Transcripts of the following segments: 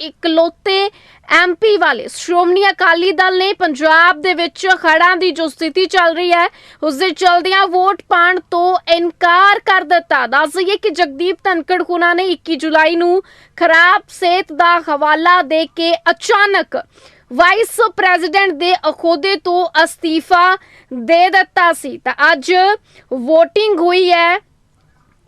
ਇਕਲੌਤੇ MP ਵਾਲੇ ਸ਼੍ਰੋਮਣੀ ਅਕਾਲੀ ਦਲ ਨੇ ਪੰਜਾਬ ਦੇ ਵਿੱਚ ਖੜਾਂ ਦੀ ਜੋ ਸਥਿਤੀ ਚੱਲ ਰਹੀ ਹੈ, ਉਸ ਦੇ ਚਲਦਿਆਂ ਵੋਟ ਪਾਣ ਤੋਂ ਇਨਕਾਰ ਕਰ ਦਿੱਤਾ। ਦੱਸ ਦਈਏ ਕਿ ਜਗਦੀਪ ਧਨਕੜ ਹੁਣਾਂ ਨੇ 21 ਜੁਲਾਈ ਨੂੰ ਖਰਾਬ ਸਿਹਤ ਦਾ ਹਵਾਲਾ ਦੇ ਕੇ ਅਚਾਨਕ ਵਾਈਸ ਪ੍ਰੈਜ਼ੀਡੈਂਟ ਦੇ ਅਹੁਦੇ ਤੋਂ ਅਸਤੀਫਾ ਦੇ ਦਿੱਤਾ ਸੀ। ਤਾਂ ਅੱਜ VOTING ਹੋਈ ਹੈ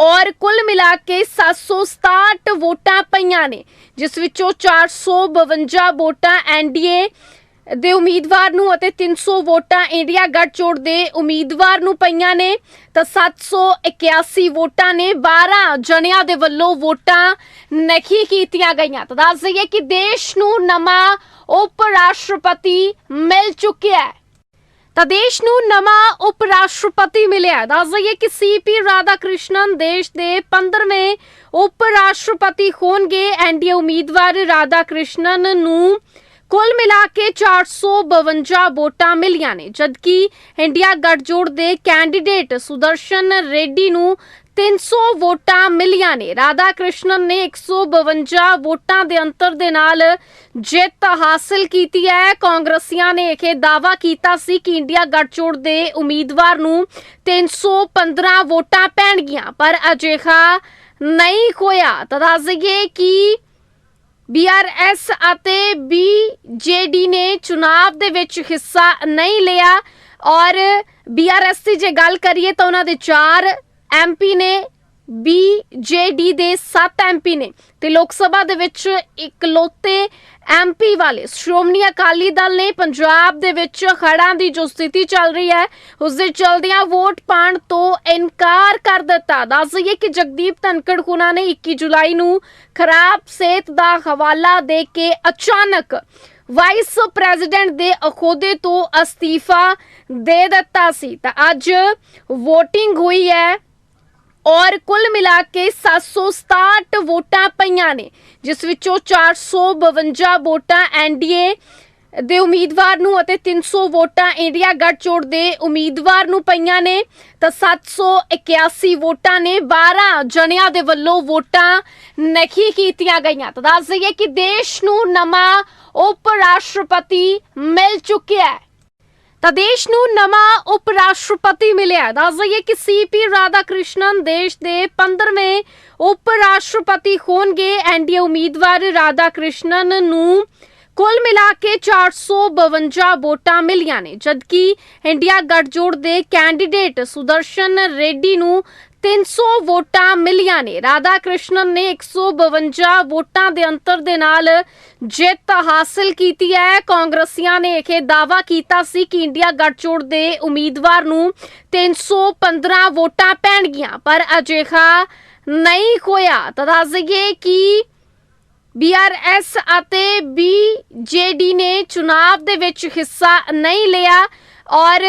ਔਰ ਕੁੱਲ ਮਿਲਾ ਕੇ 767 ਵੋਟਾਂ ਪਈਆਂ ਨੇ, ਜਿਸ ਵਿੱਚੋਂ 452 ਵੋਟਾਂ ਐਨਡੀਏ ਦੇ ਉਮੀਦਵਾਰ ਨੂੰ ਅਤੇ 300 ਵੋਟਾਂ ਇੰਡੀਆ ਗੱਠਜੋੜ ਦੇ ਉਮੀਦਵਾਰ ਨੂੰ ਪਈਆਂ ਨੇ। ਤਾਂ 781 ਵੋਟਾਂ ਨੇ 12 ਜਣਿਆਂ ਦੇ ਵੱਲੋਂ ਵੋਟਾਂ ਨਹੀਂ ਕੀਤੀਆਂ ਗਈਆਂ। ਤਾਂ ਦੱਸ ਦਈਏ ਕਿ ਦੇਸ਼ ਨੂੰ ਨਵਾਂ ਉਪ ਰਾਸ਼ਟਰਪਤੀ ਮਿਲ ਚੁੱਕਿਆ ਹੈ। ਤਾਂ ਦੇਸ਼ ਨੂੰ ਨਵਾਂ ਉਪ ਰਾਸ਼ਟਰਪਤੀ ਮਿਲਿਆ ਦੱਸ ਦਈਏ ਕਿ ਸੀਪੀ ਰਾਧਾ ਕ੍ਰਿਸ਼ਨਨ ਦੇਸ਼ ਦੇ 15ਵੇਂ ਉਪ ਰਾਸ਼ਟਰਪਤੀ ਹੋਣਗੇ ਐਨਡੀਏ ਉਮੀਦਵਾਰ ਰਾਧਾ ਕ੍ਰਿਸ਼ਨਨ ਨੂੰ ਕੁੱਲ ਮਿਲਾ ਕੇ 452 ਵੋਟਾਂ ਮਿਲੀਆਂ ਨੇ। ਜਦਕਿ ਇੰਡੀਆ ਗੱਠਜੋੜ ਦੇ ਕੈਂਡੀਡੇਟ ਸੁਦਰਸ਼ਨ ਰੈਡੀ ਨੂੰ 300 ਵੋਟਾਂ ਮਿਲੀਆਂ ਨੇ। ਰਾਧਾ ਕ੍ਰਿਸ਼ਨਨ ਨੇ 152 ਵੋਟਾਂ ਦੇ ਅੰਤਰ ਦੇ ਨਾਲ ਜਿੱਤ ਹਾਸਲ ਕੀਤੀ ਹੈ। ਕਾਂਗਰਸੀਆਂ ਨੇ ਇਹ ਦਾਅਵਾ ਕੀਤਾ ਸੀ ਕਿ ਇੰਡੀਆ ਗੱਠਜੋੜ ਦੇ ਉਮੀਦਵਾਰ ਨੂੰ 315 ਵੋਟਾਂ ਪੈਣਗੀਆਂ। ਪਰ ਅਜਿਹਾ ਨਹੀਂ ਹੋਇਆ। ਤਾਂ ਦੱਸ ਦਈਏ ਕਿ ਬੀਆਰਐਸ ਅਤੇ ਬੀਜੇਡੀ ਨੇ ਚੁਣਾਵ ਦੇ ਵਿੱਚ ਹਿੱਸਾ ਨਹੀਂ ਲਿਆ। ਔਰ ਬੀਆਰਐਸ ਦੀ ਜੇ ਗੱਲ ਕਰੀਏ ਤਾਂ ਉਹਨਾਂ ਦੇ 4 ਐਮਪੀ ਨੇ ਬੀਜੇਡੀ ਦੇ 7 ਐਮਪੀ ਨੇ ਤੇ ਲੋਕ ਸਭਾ ਦੇ ਵਿੱਚ ਇਕਲੌਤੇ ਐਮਪੀ ਵਾਲੇ ਸ਼੍ਰੋਮਣੀ ਅਕਾਲੀ ਦਲ ਨੇ ਪੰਜਾਬ ਦੇ ਵਿੱਚ ਖੜਾਂ ਦੀ ਜੋ ਸਥਿਤੀ ਚੱਲ ਰਹੀ ਹੈ, ਉਸ ਦੇ ਚਲਦਿਆਂ ਵੋਟ ਪਾਣ ਤੋਂ ਇਨਕਾਰ ਕਰ ਦਿੱਤਾ। ਦੱਸ ਦਈਏ ਕਿ ਜਗਦੀਪ ਧਨਕੜ ਹੁਣਾਂ ਨੇ 21 ਜੁਲਾਈ ਨੂੰ ਖਰਾਬ ਸਿਹਤ ਦਾ ਹਵਾਲਾ ਦੇ ਕੇ ਅਚਾਨਕ ਵਾਈਸ ਪ੍ਰੈਜ਼ੀਡੈਂਟ ਦੇ ਅਹੁਦੇ ਤੋਂ ਅਸਤੀਫਾ ਦੇ ਦਿੱਤਾ ਸੀ। ਤਾਂ ਅੱਜ VOTING ਹੋਈ ਹੈ ਔਰ ਕੁੱਲ ਮਿਲਾ ਕੇ 767 ਵੋਟਾਂ ਪਈਆਂ ਨੇ, ਜਿਸ ਵਿੱਚੋਂ 452 ਵੋਟਾਂ ਐਨਡੀਏ ਦੇ ਉਮੀਦਵਾਰ ਨੂੰ ਅਤੇ 300 ਵੋਟਾਂ ਇੰਡੀਆ ਗੱਠਜੋੜ ਦੇ ਉਮੀਦਵਾਰ ਨੂੰ ਪਈਆਂ ਨੇ। ਤਾਂ 781 ਵੋਟਾਂ ਨੇ 12 ਜਣਿਆਂ ਦੇ ਵੱਲੋਂ ਵੋਟਾਂ ਨਹੀਂ ਕੀਤੀਆਂ ਗਈਆਂ। ਤਾਂ ਦੱਸ ਦਈਏ ਕਿ ਦੇਸ਼ ਨੂੰ ਨਵਾਂ ਉਪ ਰਾਸ਼ਟਰਪਤੀ ਮਿਲ ਚੁੱਕਿਆ ਹੈ। ਤਾਂ ਦੇਸ਼ ਨੂੰ ਨਵਾਂ ਉਪ ਰਾਸ਼ਟਰਪਤੀ ਮਿਲਿਆ ਦੱਸ ਦਈਏ ਕਿ ਸੀਪੀ ਰਾਧਾ ਕ੍ਰਿਸ਼ਨਨ ਦੇਸ਼ ਦੇ 15ਵੇਂ ਉਪ ਰਾਸ਼ਟਰਪਤੀ ਹੋਣਗੇ ਐਨਡੀਏ ਉਮੀਦਵਾਰ ਰਾਧਾ ਕ੍ਰਿਸ਼ਨਨ ਨੂੰ ਕੁੱਲ ਮਿਲਾ ਕੇ 452 ਵੋਟਾਂ ਮਿਲੀਆਂ ਨੇ, ਜਦਕਿ ਇੰਡੀਆ ਗੱਠਜੋੜ ਦੇ ਕੈਂਡੀਡੇਟ ਸੁਦਰਸ਼ਨ ਰੈਡੀ ਨੂੰ 300 ਵੋਟਾਂ ਮਿਲੀਆਂ ਨੇ। ਰਾਧਾ ਕ੍ਰਿਸ਼ਨਨ ਨੇ 152 ਵੋਟਾਂ ਦੇ ਅੰਤਰ ਦੇ ਨਾਲ ਜਿੱਤ ਹਾਸਲ ਕੀਤੀ ਹੈ। ਕਾਂਗਰਸੀਆਂ ਨੇ ਇਹ ਦਾਅਵਾ ਕੀਤਾ ਸੀ ਕਿ ਇੰਡੀਆ ਗੱਠਜੋੜ ਦੇ ਉਮੀਦਵਾਰ ਨੂੰ 315 ਵੋਟਾਂ ਪੈਣਗੀਆਂ, ਪਰ ਅਜਿਹਾ ਨਹੀਂ ਹੋਇਆ। ਤਾਂ ਦੱਸ ਦਈਏ ਕਿ ਬੀਆਰਐਸ ਅਤੇ ਬੀਜੇਡੀ ਨੇ ਚੁਣਾਵ ਦੇ ਵਿੱਚ ਹਿੱਸਾ ਨਹੀਂ ਲਿਆ ਔਰ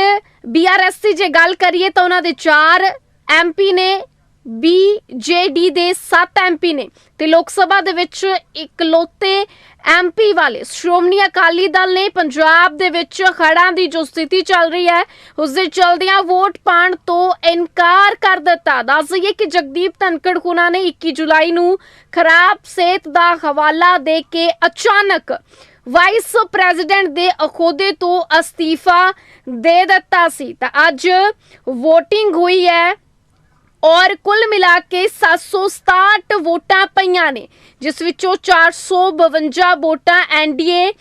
ਬੀਆਰਐਸ ਦੀ ਜੇ ਗੱਲ ਕਰੀਏ ਤਾਂ ਉਹਨਾਂ ਦੇ 4 ਐਮਪੀ ਨੇ ਬੀਜੇਡੀ ਦੇ 7 ਐਮਪੀ ਨੇ ਤੇ ਲੋਕ ਸਭਾ ਦੇ ਵਿੱਚ ਇਕਲੌਤੇ ਐਮਪੀ ਵਾਲੇ ਸ਼੍ਰੋਮਣੀ ਅਕਾਲੀ ਦਲ ਨੇ ਪੰਜਾਬ ਦੇ ਵਿੱਚ ਖੜਾਂ ਦੀ ਜੋ ਸਥਿਤੀ ਚੱਲ ਰਹੀ ਹੈ, ਉਸ ਦੇ ਚਲਦਿਆਂ ਵੋਟ ਪਾਣ ਤੋਂ ਇਨਕਾਰ ਕਰ ਦਿੱਤਾ। ਦੱਸ ਦਈਏ ਕਿ ਜਗਦੀਪ ਧਨਕੜ ਹੁਣਾਂ ਨੇ 21 ਜੁਲਾਈ ਨੂੰ ਖਰਾਬ ਸਿਹਤ ਦਾ ਹਵਾਲਾ ਦੇ ਕੇ ਅਚਾਨਕ ਵਾਈਸ ਪ੍ਰੈਜ਼ੀਡੈਂਟ ਦੇ ਅਹੁਦੇ ਤੋਂ ਅਸਤੀਫਾ ਦੇ ਦਿੱਤਾ ਸੀ। ਤਾਂ ਅੱਜ VOTING ਹੋਈ ਹੈ ਔਰ ਕੁੱਲ ਮਿਲਾ ਕੇ 767 ਵੋਟਾਂ ਪਈਆਂ ਨੇ, ਜਿਸ ਵਿੱਚੋਂ 452 ਵੋਟਾਂ ਐਨਡੀਏ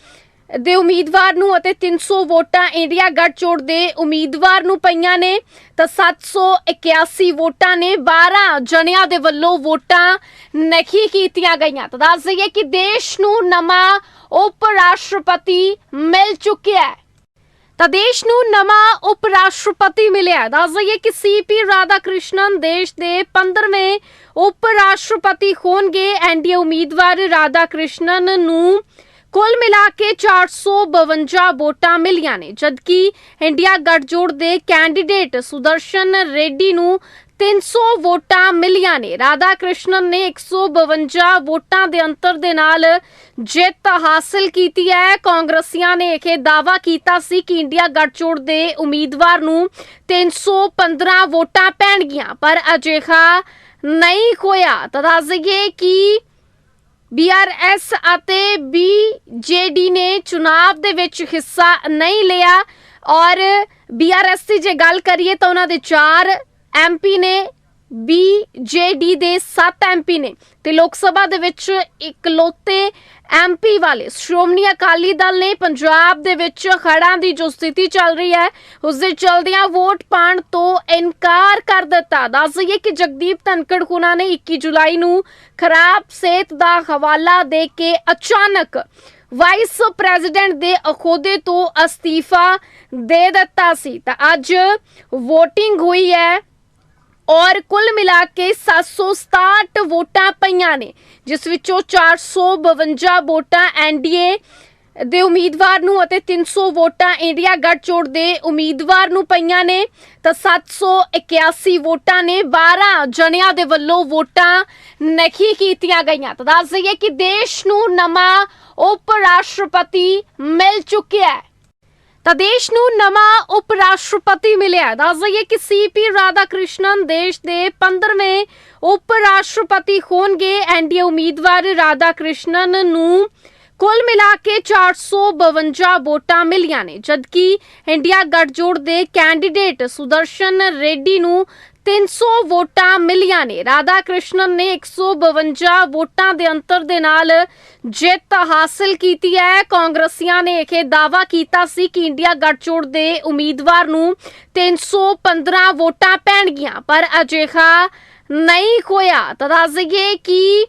ਦੇ ਉਮੀਦਵਾਰ ਨੂੰ ਅਤੇ 300 ਵੋਟਾਂ ਇੰਡੀਆ ਗੱਠਜੋੜ ਦੇ ਉਮੀਦਵਾਰ ਨੂੰ ਪਈਆਂ ਨੇ, ਤਾਂ 781 ਵੋਟਾਂ ਨੇ 12 ਜਣਿਆਂ ਦੇ ਵੱਲੋਂ ਵੋਟਾਂ ਨਹੀਂ ਕੀਤੀਆਂ ਗਈਆਂ। ਤਾਂ ਦੱਸ ਦਈਏ ਕਿ ਦੇਸ਼ ਨੂੰ ਨਵਾਂ ਉਪ ਰਾਸ਼ਟਰਪਤੀ ਮਿਲ ਚੁੱਕਿਆ ਹੈ। ਤਾਂ ਦੇਸ਼ ਨੂੰ ਨਵਾਂ ਉਪ ਰਾਸ਼ਟਰਪਤੀ ਮਿਲਿਆ। ਦੱਸ ਦਈਏ ਕਿ ਸੀਪੀ ਰਾਧਾ ਕ੍ਰਿਸ਼ਨਨ ਦੇਸ਼ ਦੇ 15ਵੇਂ ਉਪ ਰਾਸ਼ਟਰਪਤੀ ਹੋਣਗੇ ਐਨਡੀਏ ਉਮੀਦਵਾਰ ਰਾਧਾ ਕ੍ਰਿਸ਼ਨਨ ਨੂੰ ਕੁੱਲ ਮਿਲਾ ਕੇ 452 ਵੋਟਾਂ ਮਿਲੀਆਂ ਨੇ, ਜਦਕਿ ਇੰਡੀਆ ਗੱਠਜੋੜ ਦੇ ਕੈਂਡੀਡੇਟ ਸੁਦਰਸ਼ਨ ਰੈਡੀ ਨੂੰ 300 ਵੋਟਾਂ ਮਿਲੀਆਂ ਨੇ। ਰਾਧਾ ਕ੍ਰਿਸ਼ਨਨ ਨੇ 152 ਵੋਟਾਂ ਦੇ ਅੰਤਰ ਦੇ ਨਾਲ ਜਿੱਤ ਹਾਸਲ ਕੀਤੀ ਹੈ। ਕਾਂਗਰਸੀਆਂ ਨੇ ਇਹ ਦਾਅਵਾ ਕੀਤਾ ਸੀ ਕਿ ਇੰਡੀਆ ਗੱਠਜੋੜ ਦੇ ਉਮੀਦਵਾਰ ਨੂੰ 315 ਵੋਟਾਂ ਪੈਣਗੀਆਂ। ਪਰ ਅਜਿਹਾ ਨਹੀਂ ਹੋਇਆ। ਤਾਂ ਦੱਸ ਦਈਏ ਕਿ ਬੀਆਰਐਸ ਅਤੇ ਬੀਜੇਡੀ ਨੇ ਚੁਣਾਵ ਦੇ ਵਿੱਚ ਹਿੱਸਾ ਨਹੀਂ ਲਿਆ ਔਰ ਬੀਆਰਐਸ ਦੀ ਜੇ ਗੱਲ ਕਰੀਏ ਤਾਂ ਉਹਨਾਂ ਦੇ 4 ਐਮਪੀ ਨੇ ਬੀਜੇਡੀ ਦੇ 7 ਐਮਪੀ ਨੇ ਤੇ ਲੋਕ ਸਭਾ ਦੇ ਵਿੱਚ ਇਕਲੌਤੇ ਐਮਪੀ ਵਾਲੇ ਸ਼੍ਰੋਮਣੀ ਅਕਾਲੀ ਦਲ ਨੇ ਪੰਜਾਬ ਦੇ ਵਿੱਚ ਖੜਾਂ ਦੀ ਜੋ ਸਥਿਤੀ ਚੱਲ ਰਹੀ ਹੈ, ਉਸ ਦੇ ਚਲਦਿਆਂ ਵੋਟ ਪਾਣ ਤੋਂ ਇਨਕਾਰ ਕਰ ਦਿੱਤਾ। ਦੱਸ ਦਈਏ ਕਿ ਜਗਦੀਪ ਧਨਕੜ ਹੁਣਾਂ ਨੇ 21 ਜੁਲਾਈ ਨੂੰ ਖਰਾਬ ਸਿਹਤ ਦਾ ਹਵਾਲਾ ਦੇ ਕੇ ਅਚਾਨਕ ਵਾਈਸ ਪ੍ਰੈਜ਼ੀਡੈਂਟ ਦੇ ਅਹੁਦੇ ਤੋਂ ਅਸਤੀਫਾ ਦੇ ਦਿੱਤਾ ਸੀ। ਤਾਂ ਅੱਜ VOTING ਹੋਈ ਹੈ ਔਰ ਕੁੱਲ ਮਿਲਾ ਕੇ 767 ਵੋਟਾਂ ਪਈਆਂ ਨੇ, ਜਿਸ ਵਿੱਚੋਂ 452 ਵੋਟਾਂ ਐਨਡੀਏ ਦੇ ਉਮੀਦਵਾਰ ਨੂੰ ਅਤੇ 300 ਵੋਟਾਂ ਇੰਡੀਆ ਗੱਠਜੋੜ ਦੇ ਉਮੀਦਵਾਰ ਨੂੰ ਪਈਆਂ ਨੇ। ਤਾਂ 781 ਵੋਟਾਂ ਨੇ 12 ਜਣਿਆਂ ਦੇ ਵੱਲੋਂ ਵੋਟਾਂ ਨਹੀਂ ਕੀਤੀਆਂ ਗਈਆਂ। ਤਾਂ ਦੱਸ ਦਈਏ ਕਿ ਦੇਸ਼ ਨੂੰ ਨਵਾਂ ਉਪ ਰਾਸ਼ਟਰਪਤੀ ਮਿਲ ਚੁੱਕਿਆ ਹੈ। ਤਾਂ ਦੇਸ਼ ਨੂੰ ਨਵਾਂ ਉਪ ਰਾਸ਼ਟਰਪਤੀ ਮਿਲਿਆ ਹੈ। ਦੱਸ ਦਈਏ ਕਿ ਸੀਪੀ ਰਾਧਾ ਕ੍ਰਿਸ਼ਨਨ ਦੇਸ਼ ਦੇ 15ਵੇਂ ਉਪ ਰਾਸ਼ਟਰਪਤੀ ਹੋਣਗੇ ਐਨਡੀਏ ਉਮੀਦਵਾਰ ਰਾਧਾ ਕ੍ਰਿਸ਼ਨਨ ਨੂੰ ਕੁੱਲ ਮਿਲਾ ਕੇ 452 ਵੋਟਾਂ ਮਿਲੀਆਂ ਨੇ ਜਦਕਿ ਇੰਡੀਆ ਗੱਠਜੋੜ ਦੇ ਕੈਂਡੀਡੇਟ ਸੁਦਰਸ਼ਨ ਰੈਡੀ ਨੂੰ 300 ਵੋਟਾਂ ਮਿਲੀਆਂ ਨੇ। ਰਾਧਾ ਕ੍ਰਿਸ਼ਨਨ ਨੇ 152 ਵੋਟਾਂ ਦੇ ਅੰਤਰ ਦੇ ਨਾਲ ਜਿੱਤ ਹਾਸਲ ਕੀਤੀ ਹੈ। ਕਾਂਗਰਸੀਆਂ ਨੇ ਇਹ ਦਾਅਵਾ ਕੀਤਾ ਸੀ ਕਿ ਇੰਡੀਆ ਗੱਠਜੋੜ ਦੇ ਉਮੀਦਵਾਰ ਨੂੰ 315 ਵੋਟਾਂ ਪੈਣਗੀਆਂ। ਪਰ ਅਜਿਹਾ ਨਹੀਂ ਹੋਇਆ। ਤਾਂ ਦੱਸ ਦਈਏ ਕਿ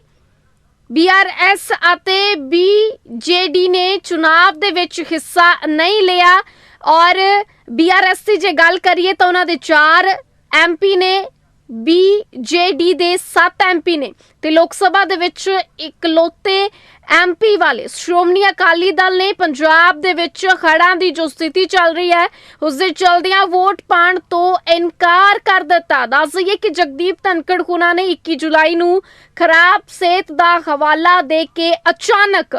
ਬੀਆਰਐਸ ਅਤੇ ਬੀਜੇਡੀ ਨੇ ਚੁਣਾਵ ਦੇ ਵਿੱਚ ਹਿੱਸਾ ਨਹੀਂ ਲਿਆ। ਔਰ ਬੀਆਰਐਸ ਦੀ ਜੇ ਗੱਲ ਕਰੀਏ ਤਾਂ ਉਹਨਾਂ ਦੇ 4 ਐਮਪੀ ਨੇ ਬੀਜੇਡੀ ਦੇ 7 ਐਮਪੀ ਨੇ ਤੇ ਲੋਕ ਸਭਾ ਦੇ ਵਿੱਚ ਇਕਲੌਤੇ ਐਮਪੀ ਵਾਲੇ ਸ਼੍ਰੋਮਣੀ ਅਕਾਲੀ ਦਲ ਨੇ ਪੰਜਾਬ ਦੇ ਵਿੱਚ ਖੜਾਂ ਦੀ ਜੋ ਸਥਿਤੀ ਚੱਲ ਰਹੀ ਹੈ, ਉਸ ਦੇ ਚਲਦਿਆਂ ਵੋਟ ਪਾਣ ਤੋਂ ਇਨਕਾਰ ਕਰ ਦਿੱਤਾ। ਦੱਸ ਦਈਏ ਕਿ ਜਗਦੀਪ ਧਨਕੜ ਹੁਣਾਂ ਨੇ 21 ਜੁਲਾਈ ਨੂੰ ਖਰਾਬ ਸਿਹਤ ਦਾ ਹਵਾਲਾ ਦੇ ਕੇ ਅਚਾਨਕ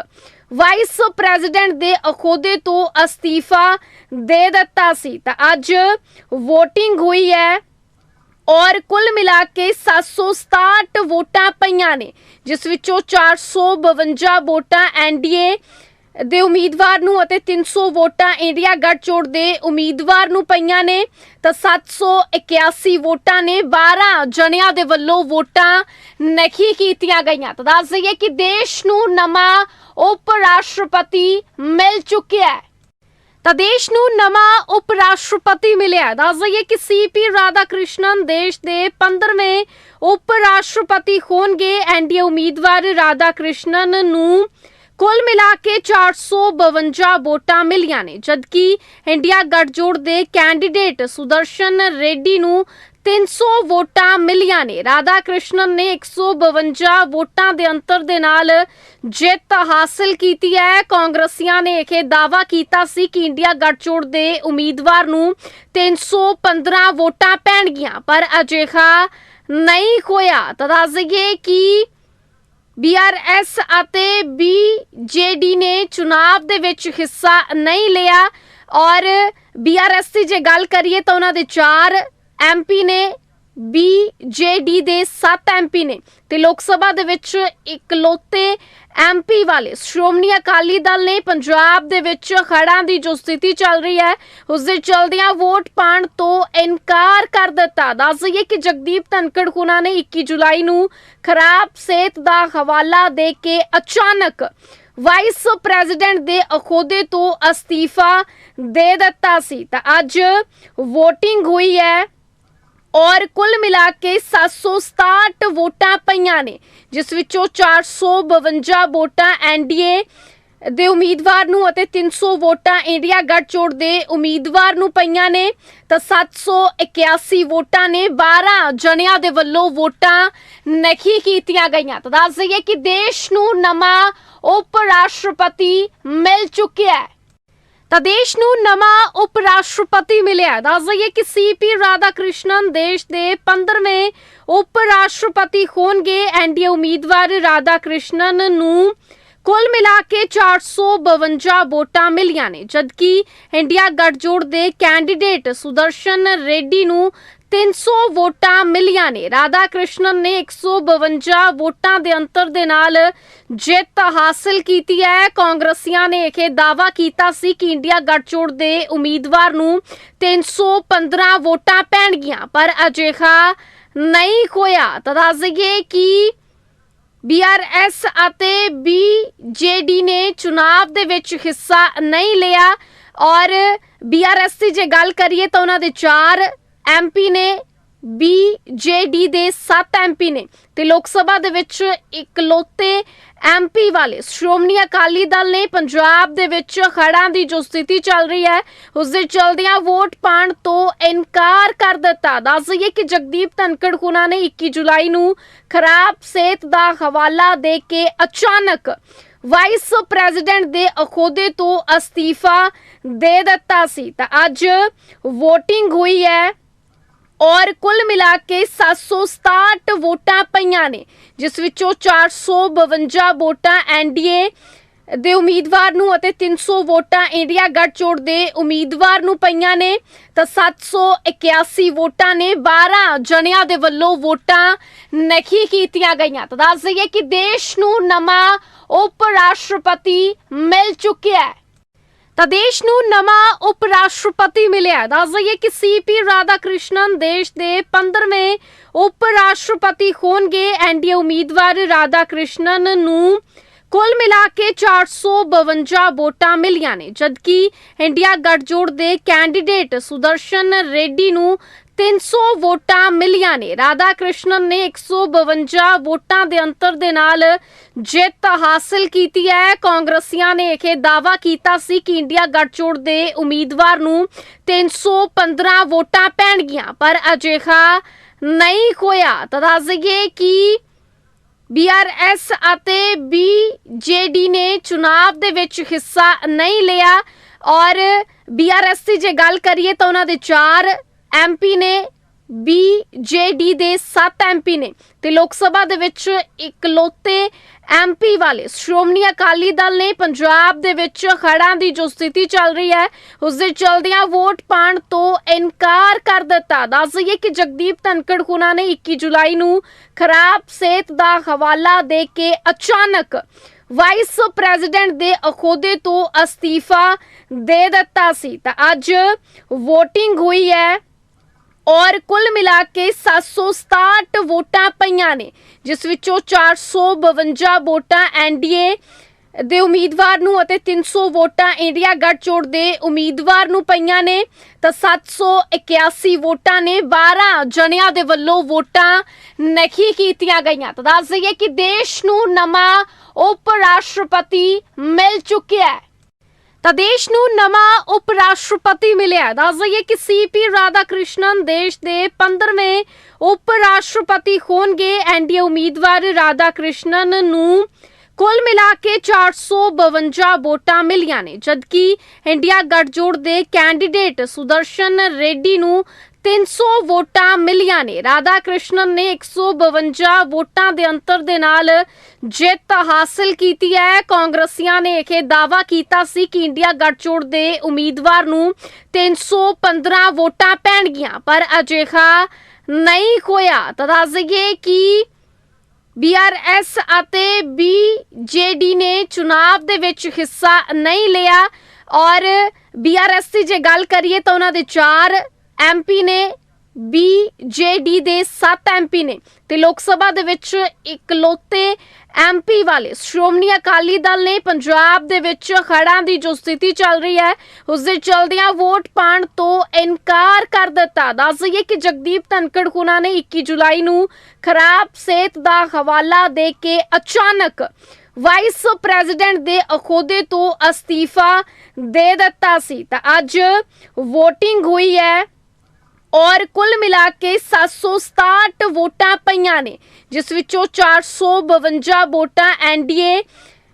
ਵਾਈਸ ਪ੍ਰੈਜ਼ੀਡੈਂਟ ਦੇ ਅਹੁਦੇ ਤੋਂ ਅਸਤੀਫਾ ਦੇ ਦਿੱਤਾ ਸੀ। ਤਾਂ ਅੱਜ VOTING ਹੋਈ ਹੈ ਔਰ ਕੁੱਲ ਮਿਲਾ ਕੇ 767 ਵੋਟਾਂ ਪਈਆਂ ਨੇ, ਜਿਸ ਵਿੱਚੋਂ 452 ਵੋਟਾਂ ਐਨਡੀਏ ਦੇ ਉਮੀਦਵਾਰ ਨੂੰ ਅਤੇ 300 ਵੋਟਾਂ ਇੰਡੀਆ ਗੱਠਜੋੜ ਦੇ ਉਮੀਦਵਾਰ ਨੂੰ ਪਈਆਂ ਨੇ। ਤਾਂ 781 ਵੋਟਾਂ ਨੇ 12 ਜਣਿਆਂ ਦੇ ਵੱਲੋਂ ਵੋਟਾਂ ਨਹੀਂ ਕੀਤੀਆਂ ਗਈਆਂ। ਤਾਂ ਦੱਸ ਦਈਏ ਕਿ ਦੇਸ਼ ਨੂੰ ਨਵਾਂ ਉਪ ਰਾਸ਼ਟਰਪਤੀ ਮਿਲ ਚੁੱਕਿਆ ਹੈ। ਤਾਂ ਦੇਸ਼ ਨੂੰ ਨਵਾਂ ਉਪ ਰਾਸ਼ਟਰਪਤੀ ਮਿਲਿਆ ਹੈ। ਦੱਸ ਦਈਏ ਕਿ ਸੀਪੀ ਰਾਧਾ ਕ੍ਰਿਸ਼ਨਨ ਦੇਸ਼ ਦੇ 15ਵੇਂ ਉਪ ਰਾਸ਼ਟਰਪਤੀ ਹੋਣਗੇ ਐਨਡੀਏ ਉਮੀਦਵਾਰ ਰਾਧਾ ਕ੍ਰਿਸ਼ਨਨ ਨੂੰ ਕੁੱਲ ਮਿਲਾ ਕੇ 452 ਵੋਟਾਂ ਮਿਲੀਆਂ ਨੇ ਜਦਕਿ ਇੰਡੀਆ ਗੱਠਜੋੜ ਦੇ ਕੈਂਡੀਡੇਟ ਸੁਦਰਸ਼ਨ ਰੈਡੀ ਨੂੰ 300 ਵੋਟਾਂ ਮਿਲੀਆਂ ਨੇ। ਰਾਧਾ ਕ੍ਰਿਸ਼ਨਨ ਨੇ 152 ਵੋਟਾਂ ਦੇ ਅੰਤਰ ਦੇ ਨਾਲ ਜਿੱਤ ਹਾਸਲ ਕੀਤੀ ਹੈ। ਕਾਂਗਰਸੀਆਂ ਨੇ ਇਹ ਦਾਅਵਾ ਕੀਤਾ ਸੀ ਕਿ ਇੰਡੀਆ ਗੱਠਜੋੜ ਦੇ ਉਮੀਦਵਾਰ ਨੂੰ 315 ਵੋਟਾਂ ਪੈਣਗੀਆਂ, ਪਰ ਅਜਿਹਾ ਨਹੀਂ ਹੋਇਆ। ਤਾਂ ਦੱਸ ਦਈਏ ਕਿ ਬੀਆਰਐਸ ਅਤੇ ਬੀਜੇਡੀ ਨੇ ਚੁਣਾਵ ਦੇ ਵਿੱਚ ਹਿੱਸਾ ਨਹੀਂ ਲਿਆ ਔਰ ਬੀਆਰਐਸ ਦੀ ਜੇ ਗੱਲ ਕਰੀਏ ਤਾਂ ਉਹਨਾਂ ਦੇ 4 ਐਮਪੀ ਨੇ ਬੀਜੇਡੀ ਦੇ 7 ਐਮਪੀ ਨੇ। ਤੇ ਲੋਕ ਸਭਾ ਦੇ ਵਿੱਚ ਇਕਲੌਤੇ ਐਮਪੀ ਵਾਲੇ ਸ਼੍ਰੋਮਣੀ ਅਕਾਲੀ ਦਲ ਨੇ ਪੰਜਾਬ ਦੇ ਵਿੱਚ ਖੜਾਂ ਦੀ ਜੋ ਸਥਿਤੀ ਚੱਲ ਰਹੀ ਹੈ, ਉਸ ਦੇ ਚਲਦਿਆਂ ਵੋਟ ਪਾਣ ਤੋਂ ਇਨਕਾਰ ਕਰ ਦਿੱਤਾ। ਦੱਸ ਦਈਏ ਕਿ ਜਗਦੀਪ ਧਨਕੜ ਹੁਣਾਂ ਨੇ 21 ਜੁਲਾਈ ਨੂੰ ਖਰਾਬ ਸਿਹਤ ਦਾ ਹਵਾਲਾ ਦੇ ਕੇ ਅਚਾਨਕ ਵਾਈਸ ਪ੍ਰੈਜ਼ੀਡੈਂਟ ਦੇ ਅਹੁਦੇ ਤੋਂ ਅਸਤੀਫਾ ਦੇ ਦਿੱਤਾ ਸੀ। ਤਾਂ ਅੱਜ VOTING ਹੋਈ ਹੈ ਔਰ ਕੁੱਲ ਮਿਲਾ ਕੇ 767 ਵੋਟਾਂ ਪਈਆਂ ਨੇ, ਜਿਸ ਵਿੱਚੋਂ 452 ਵੋਟਾਂ ਐਨਡੀਏ ਦੇ ਉਮੀਦਵਾਰ ਨੂੰ ਅਤੇ 300 ਵੋਟਾਂ ਇੰਡੀਆ ਗੱਠਜੋੜ ਦੇ ਉਮੀਦਵਾਰ ਨੂੰ ਪਈਆਂ ਨੇ, ਤਾਂ 781 ਵੋਟਾਂ ਨੇ 12 ਜਣਿਆਂ ਦੇ ਵੱਲੋਂ ਵੋਟਾਂ ਨਹੀਂ ਕੀਤੀਆਂ ਗਈਆਂ। ਤਾਂ ਦੱਸ ਦਈਏ ਕਿ ਦੇਸ਼ ਨੂੰ ਨਵਾਂ ਉਪ ਰਾਸ਼ਟਰਪਤੀ ਮਿਲ ਚੁੱਕਿਆ ਹੈ। ਤਾਂ ਦੇਸ਼ ਨੂੰ ਨਵਾਂ ਉਪ ਰਾਸ਼ਟਰਪਤੀ ਮਿਲਿਆ ਹੈ। ਦੱਸ ਦਈਏ ਕਿ ਸੀਪੀ ਰਾਧਾ ਕ੍ਰਿਸ਼ਨਨ ਦੇਸ਼ ਦੇ 15ਵੇਂ ਉਪ ਰਾਸ਼ਟਰਪਤੀ ਹੋਣਗੇ ਐਨਡੀਏ ਉਮੀਦਵਾਰ ਰਾਧਾ ਕ੍ਰਿਸ਼ਨਨ ਨੂੰ ਕੁੱਲ ਮਿਲਾ ਕੇ 452 ਵੋਟਾਂ ਮਿਲੀਆਂ ਨੇ ਜਦਕਿ ਇੰਡੀਆ ਗੱਠਜੋੜ ਦੇ ਕੈਂਡੀਡੇਟ ਸੁਦਰਸ਼ਨ ਰੈਡੀ ਨੂੰ 300 ਵੋਟਾਂ ਮਿਲੀਆਂ ਨੇ। ਰਾਧਾ ਕ੍ਰਿਸ਼ਨਨ ਨੇ 152 ਵੋਟਾਂ ਦੇ ਅੰਤਰ ਦੇ ਨਾਲ ਜਿੱਤ ਹਾਸਲ ਕੀਤੀ ਹੈ। ਕਾਂਗਰਸੀਆਂ ਨੇ ਇਹ ਦਾਵਾ ਕੀਤਾ ਸੀ ਕਿ ਇੰਡੀਆ ਗੱਠਜੋੜ ਦੇ ਉਮੀਦਵਾਰ ਨੂੰ 315 ਵੋਟਾਂ ਪੈਣਗੀਆਂ। ਪਰ ਅਜਿਹਾ ਨਹੀਂ ਹੋਇਆ। ਤਾਂ ਦੱਸ ਦਈਏ ਕਿ ਬੀਆਰਐਸ ਅਤੇ ਬੀਜੇਡੀ ਨੇ ਚੁਣਾਵ ਦੇ ਵਿੱਚ ਹਿੱਸਾ ਨਹੀਂ ਲਿਆ ਔਰ ਬੀਆਰਐਸ ਦੀ ਜੇ ਗੱਲ ਕਰੀਏ ਤਾਂ ਉਹਨਾਂ ਦੇ 4 ਐਮਪੀ ਨੇ ਬੀਜੇਡੀ ਦੇ 7 ਐਮਪੀ ਨੇ ਤੇ ਲੋਕ ਸਭਾ ਦੇ ਵਿੱਚ ਇਕਲੌਤੇ ਐਮਪੀ ਵਾਲੇ ਸ਼੍ਰੋਮਣੀ ਅਕਾਲੀ ਦਲ ਨੇ ਪੰਜਾਬ ਦੇ ਵਿੱਚ ਖੜਾਂ ਦੀ ਜੋ ਸਥਿਤੀ ਚੱਲ ਰਹੀ ਹੈ, ਉਸ ਦੇ ਚਲਦਿਆਂ ਵੋਟ ਪਾਣ ਤੋਂ ਇਨਕਾਰ ਕਰ ਦਿੱਤਾ। ਦੱਸ ਦਈਏ ਕਿ ਜਗਦੀਪ ਧਨਕੜ ਹੁਣਾਂ ਨੇ 21 ਜੁਲਾਈ ਨੂੰ ਖਰਾਬ ਸਿਹਤ ਦਾ ਹਵਾਲਾ ਦੇ ਕੇ ਅਚਾਨਕ ਵਾਈਸ ਪ੍ਰੈਜ਼ੀਡੈਂਟ ਦੇ ਅਹੁਦੇ ਤੋਂ ਅਸਤੀਫਾ ਦੇ ਦਿੱਤਾ ਸੀ। ਤਾਂ ਅੱਜ VOTING ਹੋਈ ਹੈ ਔਰ ਕੁੱਲ ਮਿਲਾ ਕੇ 767 ਵੋਟਾਂ ਪਈਆਂ ਨੇ, ਜਿਸ ਵਿੱਚੋਂ 452 ਵੋਟਾਂ ਐਨਡੀਏ ਦੇ ਉਮੀਦਵਾਰ ਨੂੰ ਅਤੇ 300 ਵੋਟਾਂ ਇੰਡੀਆ ਗੱਠਜੋੜ ਦੇ ਉਮੀਦਵਾਰ ਨੂੰ ਪਈਆਂ ਨੇ। ਤਾਂ 781 ਵੋਟਾਂ ਨੇ 12 ਜਣਿਆਂ ਦੇ ਵੱਲੋਂ ਵੋਟਾਂ ਨਹੀਂ ਕੀਤੀਆਂ ਗਈਆਂ। ਤਾਂ ਦੱਸ ਦਈਏ ਕਿ ਦੇਸ਼ ਨੂੰ ਨਵਾਂ ਉਪ ਰਾਸ਼ਟਰਪਤੀ ਮਿਲ ਚੁੱਕਿਆ ਹੈ। ਤਾਂ ਦੇਸ਼ ਨੂੰ ਨਵਾਂ ਉਪ ਰਾਸ਼ਟਰਪਤੀ ਮਿਲਿਆ ਹੈ। ਦੱਸ ਦਈਏ ਕਿ ਸੀਪੀ ਰਾਧਾ ਕ੍ਰਿਸ਼ਨਨ ਦੇਸ਼ ਦੇ 15ਵੇਂ ਉਪ ਰਾਸ਼ਟਰਪਤੀ ਹੋਣਗੇ ਐਨਡੀਏ ਉਮੀਦਵਾਰ ਰਾਧਾ ਕ੍ਰਿਸ਼ਨਨ ਨੂੰ ਕੁੱਲ ਮਿਲਾ ਕੇ 452 ਵੋਟਾਂ ਮਿਲੀਆਂ ਨੇ ਜਦਕਿ ਇੰਡੀਆ ਗੱਠਜੋੜ ਦੇ ਕੈਂਡੀਡੇਟ ਸੁਦਰਸ਼ਨ ਰੈਡੀ ਨੂੰ 300 ਵੋਟਾਂ ਮਿਲੀਆਂ ਨੇ। ਰਾਧਾ ਕ੍ਰਿਸ਼ਨਨ ਨੇ 152 ਵੋਟਾਂ ਦੇ ਅੰਤਰ ਦੇ ਨਾਲ ਜਿੱਤ ਹਾਸਲ ਕੀਤੀ ਹੈ। ਕਾਂਗਰਸੀਆਂ ਨੇ ਇਹ ਦਾਵਾ ਕੀਤਾ ਸੀ ਕਿ ਇੰਡੀਆ ਗੱਠਜੋੜ ਦੇ ਉਮੀਦਵਾਰ ਨੂੰ 315 ਵੋਟਾਂ ਪੈਣਗੀਆਂ। ਪਰ ਅਜਿਹਾ ਨਹੀਂ ਹੋਇਆ। ਤਾਂ ਦੱਸ ਦਈਏ ਕਿ ਬੀਆਰਐਸ ਅਤੇ ਬੀਜੇਡੀ ਨੇ ਚੁਣਾਵ ਦੇ ਵਿੱਚ ਹਿੱਸਾ ਨਹੀਂ ਲਿਆ ਔਰ ਬੀਆਰਐਸ ਦੀ ਜੇ ਗੱਲ ਕਰੀਏ ਤਾਂ ਉਹਨਾਂ ਦੇ 4 ਐਮਪੀ ਨੇ ਬੀਜੇਡੀ ਦੇ 7 ਐਮਪੀ ਨੇ ਤੇ ਲੋਕ ਸਭਾ ਦੇ ਵਿੱਚ ਇਕਲੌਤੇ ਐਮਪੀ ਵਾਲੇ ਸ਼੍ਰੋਮਣੀ ਅਕਾਲੀ ਦਲ ਨੇ ਪੰਜਾਬ ਦੇ ਵਿੱਚ ਖੜਾਂ ਦੀ ਜੋ ਸਥਿਤੀ ਚੱਲ ਰਹੀ ਹੈ, ਉਸ ਦੇ ਚਲਦਿਆਂ ਵੋਟ ਪਾਣ ਤੋਂ ਇਨਕਾਰ ਕਰ ਦਿੱਤਾ। ਦੱਸ ਦਈਏ ਕਿ ਜਗਦੀਪ ਧਨਕੜ ਹੁਣਾਂ ਨੇ 21 ਜੁਲਾਈ ਨੂੰ ਖਰਾਬ ਸਿਹਤ ਦਾ ਹਵਾਲਾ ਦੇ ਕੇ ਅਚਾਨਕ ਵਾਈਸ ਪ੍ਰੈਜ਼ੀਡੈਂਟ ਦੇ ਅਹੁਦੇ ਤੋਂ ਅਸਤੀਫਾ ਦੇ ਦਿੱਤਾ ਸੀ। ਤਾਂ ਅੱਜ VOTING ਹੋਈ ਹੈ ਔਰ ਕੁੱਲ ਮਿਲਾ ਕੇ 767 ਵੋਟਾਂ ਪਈਆਂ ਨੇ, ਜਿਸ ਵਿੱਚੋਂ 452 ਵੋਟਾਂ ਐਨਡੀਏ ਦੇ ਉਮੀਦਵਾਰ ਨੂੰ ਅਤੇ 300 ਵੋਟਾਂ ਇੰਡੀਆ ਗੱਠਜੋੜ ਦੇ ਉਮੀਦਵਾਰ ਨੂੰ ਪਈਆਂ ਨੇ। ਤਾਂ 781 ਵੋਟਾਂ ਨੇ 12 ਜਣਿਆਂ ਦੇ ਵੱਲੋਂ ਵੋਟਾਂ ਨਹੀਂ ਕੀਤੀਆਂ ਗਈਆਂ। ਤਾਂ ਦੱਸ ਦਈਏ ਕਿ ਦੇਸ਼ ਨੂੰ ਨਵਾਂ ਉਪ ਰਾਸ਼ਟਰਪਤੀ ਮਿਲ ਚੁੱਕਿਆ ਹੈ। ਤਾਂ ਦੇਸ਼ ਨੂੰ ਨਵਾਂ ਉਪ ਰਾਸ਼ਟਰਪਤੀ ਮਿਲਿਆ ਹੈ। ਦੱਸ ਦਈਏ ਕਿ ਸੀਪੀ ਰਾਧਾ ਕ੍ਰਿਸ਼ਨਨ ਦੇਸ਼ ਦੇ 15ਵੇਂ ਉਪ ਰਾਸ਼ਟਰਪਤੀ ਹੋਣਗੇ ਐਨਡੀਏ ਉਮੀਦਵਾਰ ਰਾਧਾ ਕ੍ਰਿਸ਼ਨਨ ਨੂੰ ਕੁੱਲ ਮਿਲਾ ਕੇ 452 ਵੋਟਾਂ ਮਿਲੀਆਂ ਨੇ ਜਦਕਿ ਇੰਡੀਆ ਗੱਠਜੋੜ ਦੇ ਕੈਂਡੀਡੇਟ ਸੁਦਰਸ਼ਨ ਰੈਡੀ ਨੂੰ 300 ਵੋਟਾਂ ਮਿਲੀਆਂ ਨੇ। ਰਾਧਾ ਕ੍ਰਿਸ਼ਨਨ ਨੇ 152 ਵੋਟਾਂ ਦੇ ਅੰਤਰ ਦੇ ਨਾਲ ਜਿੱਤ ਹਾਸਲ ਕੀਤੀ ਹੈ। ਕਾਂਗਰਸੀਆਂ ਨੇ ਇਹ ਦਾਵਾ ਕੀਤਾ ਸੀ ਕਿ ਇੰਡੀਆ ਗੱਠਜੋੜ ਦੇ ਉਮੀਦਵਾਰ ਨੂੰ 315 ਵੋਟਾਂ ਪੈਣਗੀਆਂ, ਪਰ ਅਜਿਹਾ ਨਹੀਂ ਹੋਇਆ। ਤਾਂ ਦੱਸ ਦਈਏ ਕਿ ਬੀਆਰਐਸ ਅਤੇ ਬੀਜੇਡੀ ਨੇ ਚੁਣਾਵ ਦੇ ਵਿੱਚ ਹਿੱਸਾ ਨਹੀਂ ਲਿਆ ਔਰ ਬੀਆਰਐਸ ਦੀ ਜੇ ਗੱਲ ਕਰੀਏ ਤਾਂ ਉਹਨਾਂ ਦੇ 4 ਐਮਪੀ ਨੇ ਬੀਜੇਡੀ ਦੇ 7 ਐਮਪੀ ਨੇ ਤੇ ਲੋਕ ਸਭਾ ਦੇ ਵਿੱਚ ਇਕਲੌਤੇ ਐਮਪੀ ਵਾਲੇ ਸ਼੍ਰੋਮਣੀ ਅਕਾਲੀ ਦਲ ਨੇ ਪੰਜਾਬ ਦੇ ਵਿੱਚ ਖੜਾਂ ਦੀ ਜੋ ਸਥਿਤੀ ਚੱਲ ਰਹੀ ਹੈ ਉਸ ਦੇ ਚਲਦਿਆਂ ਵੋਟ ਪਾਣ ਤੋਂ ਇਨਕਾਰ ਕਰ ਦਿੱਤਾ। ਦੱਸ ਦਈਏ ਕਿ ਜਗਦੀਪ ਧਨਕੜ ਹੁਣਾਂ ਨੇ 21 ਜੁਲਾਈ ਨੂੰ ਖਰਾਬ ਸਿਹਤ ਦਾ ਹਵਾਲਾ ਦੇ ਕੇ ਅਚਾਨਕ ਵਾਈਸ ਪ੍ਰੈਜ਼ੀਡੈਂਟ ਦੇ ਅਹੁਦੇ ਤੋਂ ਅਸਤੀਫਾ ਦੇ ਦਿੱਤਾ ਸੀ। ਤਾਂ ਅੱਜ VOTING ਹੋਈ ਹੈ ਔਰ ਕੁੱਲ ਮਿਲਾ ਕੇ 767 ਵੋਟਾਂ ਪਈਆਂ ਨੇ, ਜਿਸ ਵਿੱਚੋਂ 452 ਵੋਟਾਂ ਐਨਡੀਏ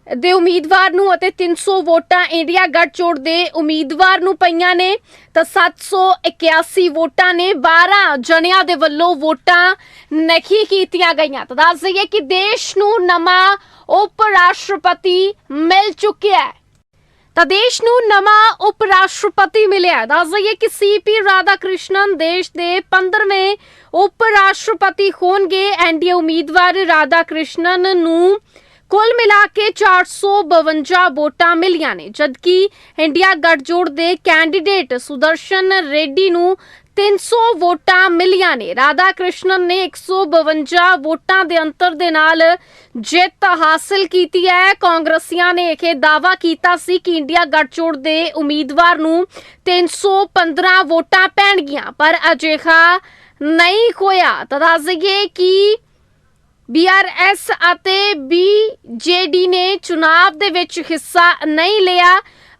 ਦੇ ਉਮੀਦਵਾਰ ਨੂੰ ਅਤੇ 300 ਵੋਟਾਂ ਇੰਡੀਆ ਗੱਠਜੋੜ ਦੇ ਉਮੀਦਵਾਰ ਨੂੰ ਪਈਆਂ ਨੇ। ਤਾਂ 781 ਵੋਟਾਂ ਨੇ 12 ਜਣਿਆਂ ਦੇ ਵੱਲੋਂ ਵੋਟਾਂ ਨਹੀਂ ਕੀਤੀਆਂ ਗਈਆਂ। ਤਾਂ ਦੱਸ ਦਈਏ ਕਿ ਦੇਸ਼ ਨੂੰ ਨਵਾਂ ਉਪ ਰਾਸ਼ਟਰਪਤੀ ਮਿਲ ਚੁੱਕਿਆ ਹੈ। ਤਾਂ ਦੇਸ਼ ਨੂੰ ਨਵਾਂ ਉਪ ਰਾਸ਼ਟਰਪਤੀ ਮਿਲਿਆ ਦੱਸ ਦਈਏ ਕਿ ਸੀਪੀ ਰਾਧਾ ਕ੍ਰਿਸ਼ਨਨ ਦੇਸ਼ ਦੇ 15ਵੇਂ ਉਪ ਰਾਸ਼ਟਰਪਤੀ ਹੋਣਗੇ ਐਨਡੀਏ ਉਮੀਦਵਾਰ ਰਾਧਾ ਕ੍ਰਿਸ਼ਨਨ ਨੂੰ ਕੁੱਲ ਮਿਲਾ ਕੇ 452 ਵੋਟਾਂ ਮਿਲੀਆਂ ਨੇ, ਜਦਕਿ ਇੰਡੀਆ ਗੱਠਜੋੜ ਦੇ ਕੈਂਡੀਡੇਟ ਸੁਦਰਸ਼ਨ ਰੈਡੀ ਨੂੰ 300 ਵੋਟਾਂ ਮਿਲੀਆਂ ਨੇ। ਰਾਧਾ ਕ੍ਰਿਸ਼ਨਨ ਨੇ 152 ਵੋਟਾਂ ਦੇ ਅੰਤਰ ਦੇ ਨਾਲ ਜਿੱਤ ਹਾਸਲ ਕੀਤੀ ਹੈ। ਕਾਂਗਰਸੀਆਂ ਨੇ ਇਹ ਦਾਅਵਾ ਕੀਤਾ ਸੀ ਕਿ ਇੰਡੀਆ ਗੱਠਜੋੜ ਦੇ ਉਮੀਦਵਾਰ ਨੂੰ 315 ਵੋਟਾਂ ਪੈਣਗੀਆਂ। ਪਰ ਅਜਿਹਾ ਨਹੀਂ ਹੋਇਆ। ਤਾਂ ਦੱਸ ਦਈਏ ਕਿ ਬੀਆਰਐਸ ਅਤੇ ਬੀਜੇਡੀ ਨੇ ਚੁਣਾਵ ਦੇ ਵਿੱਚ ਹਿੱਸਾ ਨਹੀਂ ਲਿਆ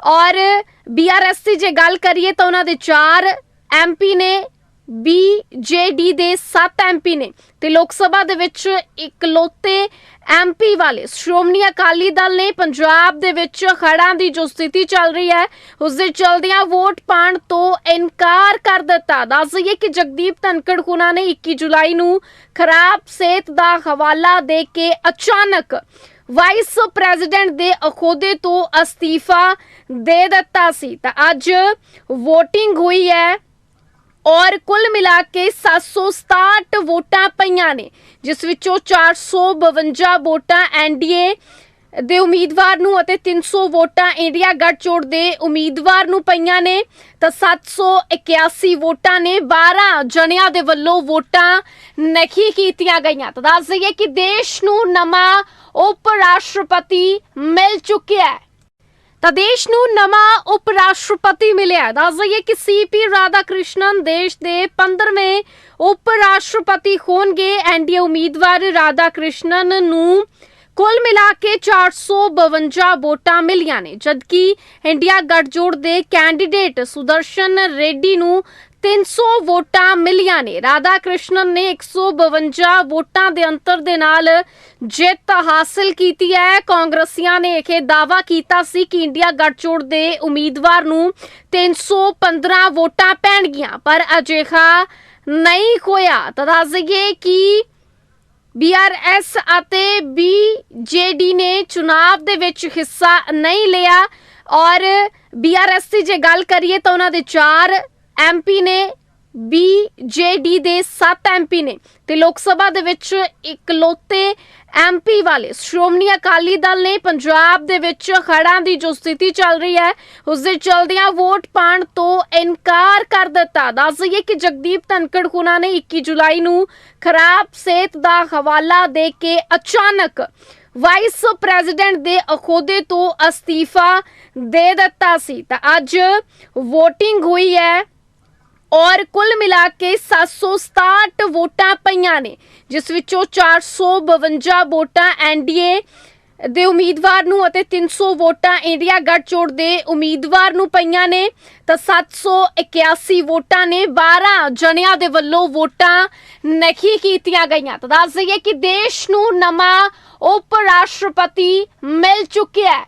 ਔਰ ਬੀਆਰਐਸ ਦੀ ਜੇ ਗੱਲ ਕਰੀਏ ਤਾਂ ਉਹਨਾਂ ਦੇ 4 ਐਮਪੀ ਨੇ ਬੀਜੇਡੀ ਦੇ 7 ਐਮਪੀ ਨੇ ਤੇ ਲੋਕ ਸਭਾ ਦੇ ਵਿੱਚ ਇਕਲੌਤੇ ਐਮਪੀ ਵਾਲੇ ਸ਼੍ਰੋਮਣੀ ਅਕਾਲੀ ਦਲ ਨੇ ਪੰਜਾਬ ਦੇ ਵਿੱਚ ਖੜਾਂ ਦੀ ਜੋ ਸਥਿਤੀ ਚੱਲ ਰਹੀ ਹੈ, ਉਸ ਦੇ ਚਲਦਿਆਂ ਵੋਟ ਪਾਣ ਤੋਂ ਇਨਕਾਰ ਕਰ ਦਿੱਤਾ। ਦੱਸ ਦਈਏ ਕਿ ਜਗਦੀਪ ਧਨਕੜ ਹੁਣਾਂ ਨੇ 21 ਜੁਲਾਈ ਨੂੰ ਖਰਾਬ ਸਿਹਤ ਦਾ ਹਵਾਲਾ ਦੇ ਕੇ ਅਚਾਨਕ ਵਾਈਸ ਪ੍ਰੈਜ਼ੀਡੈਂਟ ਦੇ ਅਹੁਦੇ ਤੋਂ ਅਸਤੀਫਾ ਦੇ ਦਿੱਤਾ ਸੀ। ਤਾਂ ਅੱਜ VOTING ਹੋਈ ਹੈ ਔਰ ਕੁੱਲ ਮਿਲਾ ਕੇ 767 ਵੋਟਾਂ ਪਈਆਂ ਨੇ, ਜਿਸ ਵਿੱਚੋਂ 452 ਵੋਟਾਂ ਐਨਡੀਏ ਦੇ ਉਮੀਦਵਾਰ ਨੂੰ ਅਤੇ 300 ਵੋਟਾਂ ਇੰਡੀਆ ਗੱਠਜੋੜ ਦੇ ਉਮੀਦਵਾਰ ਨੂੰ ਪਈਆਂ ਨੇ। ਤਾਂ 781 ਵੋਟਾਂ ਨੇ 12 ਜਣਿਆਂ ਦੇ ਵੱਲੋਂ ਵੋਟਾਂ ਨਹੀਂ ਕੀਤੀਆਂ ਗਈਆਂ। ਤਾਂ ਦੱਸ ਦਈਏ ਕਿ ਦੇਸ਼ ਨੂੰ ਨਵਾਂ ਉਪ ਰਾਸ਼ਟਰਪਤੀ ਮਿਲ ਚੁੱਕਿਆ ਹੈ। ਤਾਂ ਦੇਸ਼ ਨੂੰ ਨਵਾਂ ਉਪ ਰਾਸ਼ਟਰਪਤੀ ਮਿਲਿਆ ਦੱਸ ਦਈਏ ਕਿ ਸੀਪੀ ਰਾਧਾ ਕ੍ਰਿਸ਼ਨਨ ਦੇਸ਼ ਦੇ 15ਵੇਂ ਉਪ ਰਾਸ਼ਟਰਪਤੀ ਹੋਣਗੇ ਐਨਡੀਏ ਉਮੀਦਵਾਰ ਰਾਧਾ ਕ੍ਰਿਸ਼ਨਨ ਨੂੰ ਕੁੱਲ ਮਿਲਾ ਕੇ 452 ਵੋਟਾਂ ਮਿਲੀਆਂ ਨੇ। ਜਦਕਿ ਇੰਡੀਆ ਗੱਠਜੋੜ ਦੇ ਕੈਂਡੀਡੇਟ ਸੁਦਰਸ਼ਨ ਰੈਡੀ ਨੂੰ 300 ਵੋਟਾਂ ਮਿਲੀਆਂ ਨੇ। ਰਾਧਾ ਕ੍ਰਿਸ਼ਨਨ ਨੇ 152 ਵੋਟਾਂ ਦੇ ਅੰਤਰ ਦੇ ਨਾਲ ਜਿੱਤ ਹਾਸਲ ਕੀਤੀ ਹੈ। ਕਾਂਗਰਸੀਆਂ ਨੇ ਇਹ ਦਾਅਵਾ ਕੀਤਾ ਸੀ ਕਿ ਇੰਡੀਆ ਗੱਠਜੋੜ ਦੇ ਉਮੀਦਵਾਰ ਨੂੰ 315 ਵੋਟਾਂ ਪੈਣਗੀਆਂ। ਪਰ ਅਜਿਹਾ ਨਹੀਂ ਹੋਇਆ। ਤਾਂ ਦੱਸ ਦਈਏ ਕਿ ਬੀਆਰਐਸ ਅਤੇ ਬੀਜੇਡੀ ਨੇ ਚੁਣਾਵ ਦੇ ਵਿੱਚ ਹਿੱਸਾ ਨਹੀਂ ਲਿਆ ਔਰ ਬੀਆਰਐਸ ਦੀ ਜੇ ਗੱਲ ਕਰੀਏ ਤਾਂ ਉਹਨਾਂ ਦੇ 4 ਐਮਪੀ ਨੇ ਬੀਜੇਡੀ ਦੇ 7 ਐਮਪੀ ਨੇ ਤੇ ਲੋਕ ਸਭਾ ਦੇ ਵਿੱਚ ਇਕਲੌਤੇ ਐਮਪੀ ਵਾਲੇ ਸ਼੍ਰੋਮਣੀ ਅਕਾਲੀ ਦਲ ਨੇ ਪੰਜਾਬ ਦੇ ਵਿੱਚ ਖੜਾਂ ਦੀ ਜੋ ਸਥਿਤੀ ਚੱਲ ਰਹੀ ਹੈ ਉਸ ਦੇ ਚਲਦਿਆਂ ਵੋਟ ਪਾਣ ਤੋਂ ਇਨਕਾਰ ਕਰ ਦਿੱਤਾ। ਦੱਸ ਦਈਏ ਕਿ ਜਗਦੀਪ ਧਨਕੜ ਹੁਣਾਂ ਨੇ 21 ਜੁਲਾਈ ਨੂੰ ਖਰਾਬ ਸਿਹਤ ਦਾ ਹਵਾਲਾ ਦੇ ਕੇ ਅਚਾਨਕ ਵਾਈਸ ਪ੍ਰੈਜ਼ੀਡੈਂਟ ਦੇ ਅਹੁਦੇ ਤੋਂ ਅਸਤੀਫਾ ਦੇ ਦਿੱਤਾ ਸੀ। ਤਾਂ ਅੱਜ VOTING ਹੋਈ ਹੈ ਔਰ ਕੁੱਲ ਮਿਲਾ ਕੇ 767 ਵੋਟਾਂ ਪਈਆਂ ਨੇ, ਜਿਸ ਵਿੱਚੋਂ 452 ਵੋਟਾਂ ਐਨਡੀਏ ਦੇ ਉਮੀਦਵਾਰ ਨੂੰ ਅਤੇ 300 ਵੋਟਾਂ ਇੰਡੀਆ ਗੱਠਜੋੜ ਦੇ ਉਮੀਦਵਾਰ ਨੂੰ ਪਈਆਂ ਨੇ। ਤਾਂ 781 ਵੋਟਾਂ ਨੇ 12 ਜਣਿਆਂ ਦੇ ਵੱਲੋਂ ਵੋਟਾਂ ਨਹੀਂ ਕੀਤੀਆਂ ਗਈਆਂ। ਤਾਂ ਦੱਸ ਦਈਏ ਕਿ ਦੇਸ਼ ਨੂੰ ਨਵਾਂ ਉਪ ਰਾਸ਼ਟਰਪਤੀ ਮਿਲ ਚੁੱਕਿਆ ਹੈ।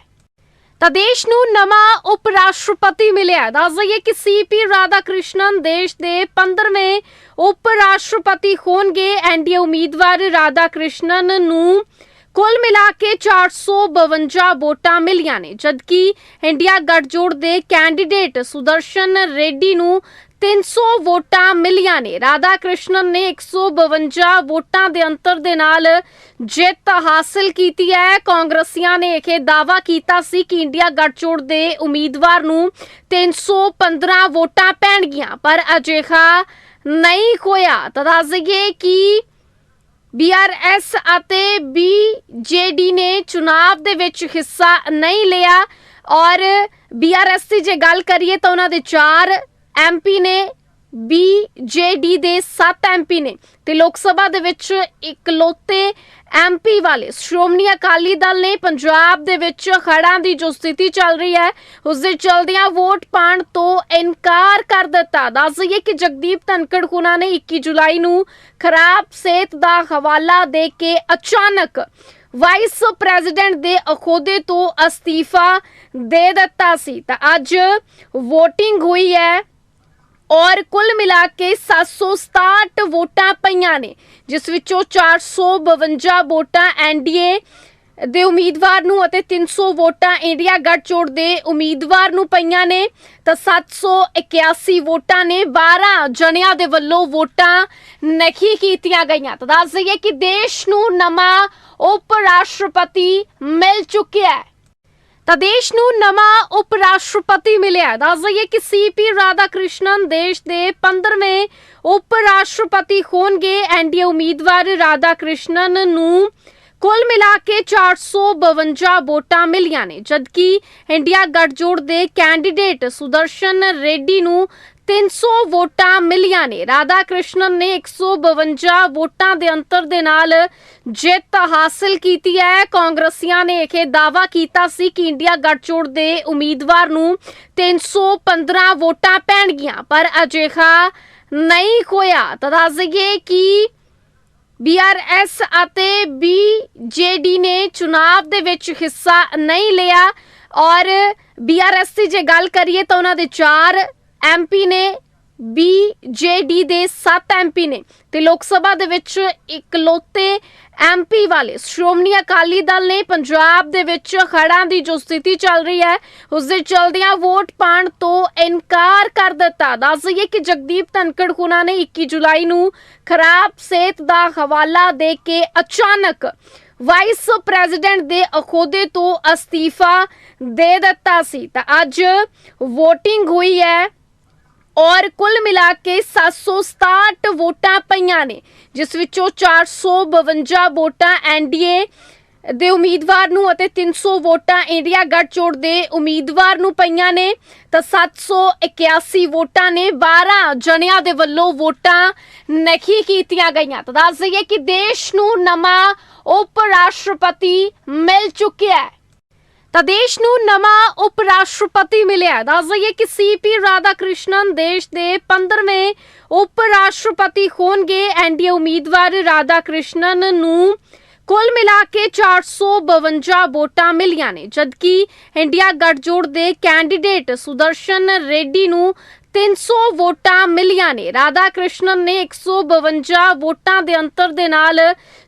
ਤਾਂ ਦੇਸ਼ ਨੂੰ ਨਵਾਂ ਉਪ ਰਾਸ਼ਟਰਪਤੀ ਮਿਲਿਆ ਦੱਸ ਦਈਏ ਕਿ ਸੀਪੀ ਰਾਧਾ ਕ੍ਰਿਸ਼ਨਨ ਦੇਸ਼ ਦੇ 15ਵੇਂ ਉਪ ਰਾਸ਼ਟਰਪਤੀ ਹੋਣਗੇ ਐਨਡੀਏ ਉਮੀਦਵਾਰ ਰਾਧਾ ਕ੍ਰਿਸ਼ਨਨ ਨੂੰ ਕੁੱਲ ਮਿਲਾ ਕੇ 452 ਵੋਟਾਂ ਮਿਲੀਆਂ ਨੇ, ਜਦਕਿ ਇੰਡੀਆ ਗੱਠਜੋੜ ਦੇ ਕੈਂਡੀਡੇਟ ਸੁਦਰਸ਼ਨ ਰੈਡੀ ਨੂੰ 300 ਵੋਟਾਂ ਮਿਲੀਆਂ ਨੇ। ਰਾਧਾ ਕ੍ਰਿਸ਼ਨਨ ਨੇ 152 ਵੋਟਾਂ ਦੇ ਅੰਤਰ ਦੇ ਨਾਲ ਜਿੱਤ ਹਾਸਲ ਕੀਤੀ ਹੈ। ਕਾਂਗਰਸੀਆਂ ਨੇ ਇਹ ਦਾਅਵਾ ਕੀਤਾ ਸੀ ਕਿ ਇੰਡੀਆ ਗੱਠਜੋੜ ਦੇ ਉਮੀਦਵਾਰ ਨੂੰ 315 ਵੋਟਾਂ ਪੈਣਗੀਆਂ, ਪਰ ਅਜਿਹਾ ਨਹੀਂ ਹੋਇਆ। ਤਾਂ ਦੱਸ ਦਈਏ ਕਿ ਬੀਆਰਐਸ ਅਤੇ ਬੀਜੇਡੀ ਨੇ ਚੁਣਾਵ ਦੇ ਵਿੱਚ ਹਿੱਸਾ ਨਹੀਂ ਲਿਆ ਔਰ ਬੀਆਰਐਸ ਦੀ ਜੇ ਗੱਲ ਕਰੀਏ ਤਾਂ ਉਹਨਾਂ ਦੇ 4 ਐਮਪੀ ਨੇ ਬੀਜੇਡੀ ਦੇ 7 ਐਮਪੀ ਨੇ ਤੇ ਲੋਕ ਸਭਾ ਦੇ ਵਿੱਚ ਇਕਲੌਤੇ ਐਮਪੀ ਵਾਲੇ ਸ਼੍ਰੋਮਣੀ ਅਕਾਲੀ ਦਲ ਨੇ ਪੰਜਾਬ ਦੇ ਵਿੱਚ ਖੜਾਂ ਦੀ ਜੋ ਸਥਿਤੀ ਚੱਲ ਰਹੀ ਹੈ ਉਸ ਦੇ ਚਲਦਿਆਂ ਵੋਟ ਪਾਣ ਤੋਂ ਇਨਕਾਰ ਕਰ ਦਿੱਤਾ। ਦੱਸ ਦਈਏ ਕਿ ਜਗਦੀਪ ਧਨਕੜ ਹੁਣਾਂ ਨੇ 21 ਜੁਲਾਈ ਨੂੰ ਖਰਾਬ ਸਿਹਤ ਦਾ ਹਵਾਲਾ ਦੇ ਕੇ ਅਚਾਨਕ ਵਾਈਸ ਪ੍ਰੈਜ਼ੀਡੈਂਟ ਦੇ ਅਹੁਦੇ ਤੋਂ ਅਸਤੀਫਾ ਦੇ ਦਿੱਤਾ ਸੀ। ਤਾਂ ਅੱਜ VOTING ਹੋਈ ਹੈ ਔਰ ਕੁੱਲ ਮਿਲਾ ਕੇ 767 ਵੋਟਾਂ ਪਈਆਂ ਨੇ, ਜਿਸ ਵਿੱਚੋਂ 452 ਵੋਟਾਂ ਐਨਡੀਏ ਦੇ ਉਮੀਦਵਾਰ ਨੂੰ ਅਤੇ 300 ਵੋਟਾਂ ਇੰਡੀਆ ਗੱਠਜੋੜ ਦੇ ਉਮੀਦਵਾਰ ਨੂੰ ਪਈਆਂ ਨੇ। ਤਾਂ 781 ਵੋਟਾਂ ਨੇ 12 ਜਣਿਆਂ ਦੇ ਵੱਲੋਂ ਵੋਟਾਂ ਨਹੀਂ ਕੀਤੀਆਂ ਗਈਆਂ। ਤਾਂ ਦੱਸ ਦਈਏ ਕਿ ਦੇਸ਼ ਨੂੰ ਨਵਾਂ ਉਪ ਰਾਸ਼ਟਰਪਤੀ ਮਿਲ ਚੁੱਕਿਆ ਹੈ। ਤਾਂ ਦੇਸ਼ ਨੂੰ ਨਵਾਂ ਉਪ ਰਾਸ਼ਟਰਪਤੀ ਮਿਲਿਆ ਹੈ। ਦੱਸ ਦਈਏ ਕਿ ਸੀਪੀ ਰਾਧਾ ਕ੍ਰਿਸ਼ਨਨ ਦੇਸ਼ ਦੇ 15ਵੇਂ ਉਪ ਰਾਸ਼ਟਰਪਤੀ ਹੋਣਗੇ ਐਨਡੀਏ ਉਮੀਦਵਾਰ ਰਾਧਾ ਕ੍ਰਿਸ਼ਨਨ ਨੂੰ ਕੁੱਲ ਮਿਲਾ ਕੇ 452 ਵੋਟਾਂ ਮਿਲੀਆਂ ਨੇ, ਜਦਕਿ ਇੰਡੀਆ ਗੱਠਜੋੜ ਦੇ ਕੈਂਡੀਡੇਟ ਸੁਦਰਸ਼ਨ ਰੈਡੀ ਨੂੰ 300 ਵੋਟਾਂ ਮਿਲੀਆਂ ਨੇ। ਰਾਧਾ ਕ੍ਰਿਸ਼ਨਨ ਨੇ 152 ਵੋਟਾਂ ਦੇ ਅੰਤਰ ਦੇ ਨਾਲ ਜਿੱਤ ਹਾਸਲ ਕੀਤੀ ਹੈ। ਕਾਂਗਰਸੀਆਂ ਨੇ ਇਹ ਦਾਅਵਾ ਕੀਤਾ ਸੀ ਕਿ ਇੰਡੀਆ ਗੱਠਜੋੜ ਦੇ ਉਮੀਦਵਾਰ ਨੂੰ 315 ਵੋਟਾਂ ਪੈਣਗੀਆਂ। ਪਰ ਅਜਿਹਾ ਨਹੀਂ ਹੋਇਆ। ਤਾਂ ਦੱਸ ਦਈਏ ਕਿ ਬੀਆਰਐਸ ਅਤੇ ਬੀਜੇਡੀ ਨੇ ਚੁਣਾਵ ਦੇ ਵਿੱਚ ਹਿੱਸਾ ਨਹੀਂ ਲਿਆ। ਔਰ ਬੀਆਰਐਸ ਦੀ ਜੇ ਗੱਲ ਕਰੀਏ ਤਾਂ ਉਹਨਾਂ ਦੇ 4 ਐਮਪੀ ਨੇ ਬੀਜੇਡੀ ਦੇ 7 ਐਮਪੀ ਨੇ ਤੇ ਲੋਕ ਸਭਾ ਦੇ ਵਿੱਚ ਇਕਲੌਤੇ ਐਮਪੀ ਵਾਲੇ ਸ਼੍ਰੋਮਣੀ ਅਕਾਲੀ ਦਲ ਨੇ ਪੰਜਾਬ ਦੇ ਵਿੱਚ ਖੜਾਂ ਦੀ ਜੋ ਸਥਿਤੀ ਚੱਲ ਰਹੀ ਹੈ, ਉਸ ਦੇ ਚਲਦਿਆਂ ਵੋਟ ਪਾਣ ਤੋਂ ਇਨਕਾਰ ਕਰ ਦਿੱਤਾ। ਦੱਸ ਦਈਏ ਕਿ ਜਗਦੀਪ ਧਨਕੜ ਹੁਣਾਂ ਨੇ 21 ਜੁਲਾਈ ਨੂੰ ਖਰਾਬ ਸਿਹਤ ਦਾ ਹਵਾਲਾ ਦੇ ਕੇ ਅਚਾਨਕ ਵਾਈਸ ਪ੍ਰੈਜ਼ੀਡੈਂਟ ਦੇ ਅਹੁਦੇ ਤੋਂ ਅਸਤੀਫਾ ਦੇ ਦਿੱਤਾ ਸੀ। ਤਾਂ ਅੱਜ VOTING ਹੋਈ ਹੈ ਔਰ ਕੁੱਲ ਮਿਲਾ ਕੇ 767 ਵੋਟਾਂ ਪਈਆਂ ਨੇ, ਜਿਸ ਵਿੱਚੋਂ 452 ਵੋਟਾਂ ਐਨਡੀਏ ਦੇ ਉਮੀਦਵਾਰ ਨੂੰ ਅਤੇ 300 ਵੋਟਾਂ ਇੰਡੀਆ ਗੱਠਜੋੜ ਦੇ ਉਮੀਦਵਾਰ ਨੂੰ ਪਈਆਂ ਨੇ। ਤਾਂ 781 ਵੋਟਾਂ ਨੇ 12 ਜਣਿਆਂ ਦੇ ਵੱਲੋਂ ਵੋਟਾਂ ਨਹੀਂ ਕੀਤੀਆਂ ਗਈਆਂ। ਤਾਂ ਦੱਸ ਦਈਏ ਕਿ ਦੇਸ਼ ਨੂੰ ਨਵਾਂ ਉਪ ਰਾਸ਼ਟਰਪਤੀ ਮਿਲ ਚੁੱਕਿਆ ਹੈ। ਤਾਂ ਦੇਸ਼ ਨੂੰ ਨਵਾਂ ਉਪ ਰਾਸ਼ਟਰਪਤੀ ਮਿਲਿਆ ਹੈ। ਦੱਸ ਦਈਏ ਕਿ ਸੀਪੀ ਰਾਧਾ ਕ੍ਰਿਸ਼ਨਨ ਦੇਸ਼ ਦੇ 15ਵੇਂ ਉਪ ਰਾਸ਼ਟਰਪਤੀ ਹੋਣਗੇ ਐਨਡੀਏ ਉਮੀਦਵਾਰ ਰਾਧਾ ਕ੍ਰਿਸ਼ਨਨ ਨੂੰ ਕੁੱਲ ਮਿਲਾ ਕੇ 452 ਵੋਟਾਂ ਮਿਲੀਆਂ ਨੇ ਜਦਕਿ ਇੰਡੀਆ ਗੱਠਜੋੜ ਦੇ ਕੈਂਡੀਡੇਟ ਸੁਦਰਸ਼ਨ ਰੈਡੀ ਨੂੰ 300 ਵੋਟਾਂ ਮਿਲੀਆਂ ਨੇ। ਰਾਧਾ ਕ੍ਰਿਸ਼ਨਨ ਨੇ 152 ਵੋਟਾਂ ਦੇ ਅੰਤਰ ਦੇ ਨਾਲ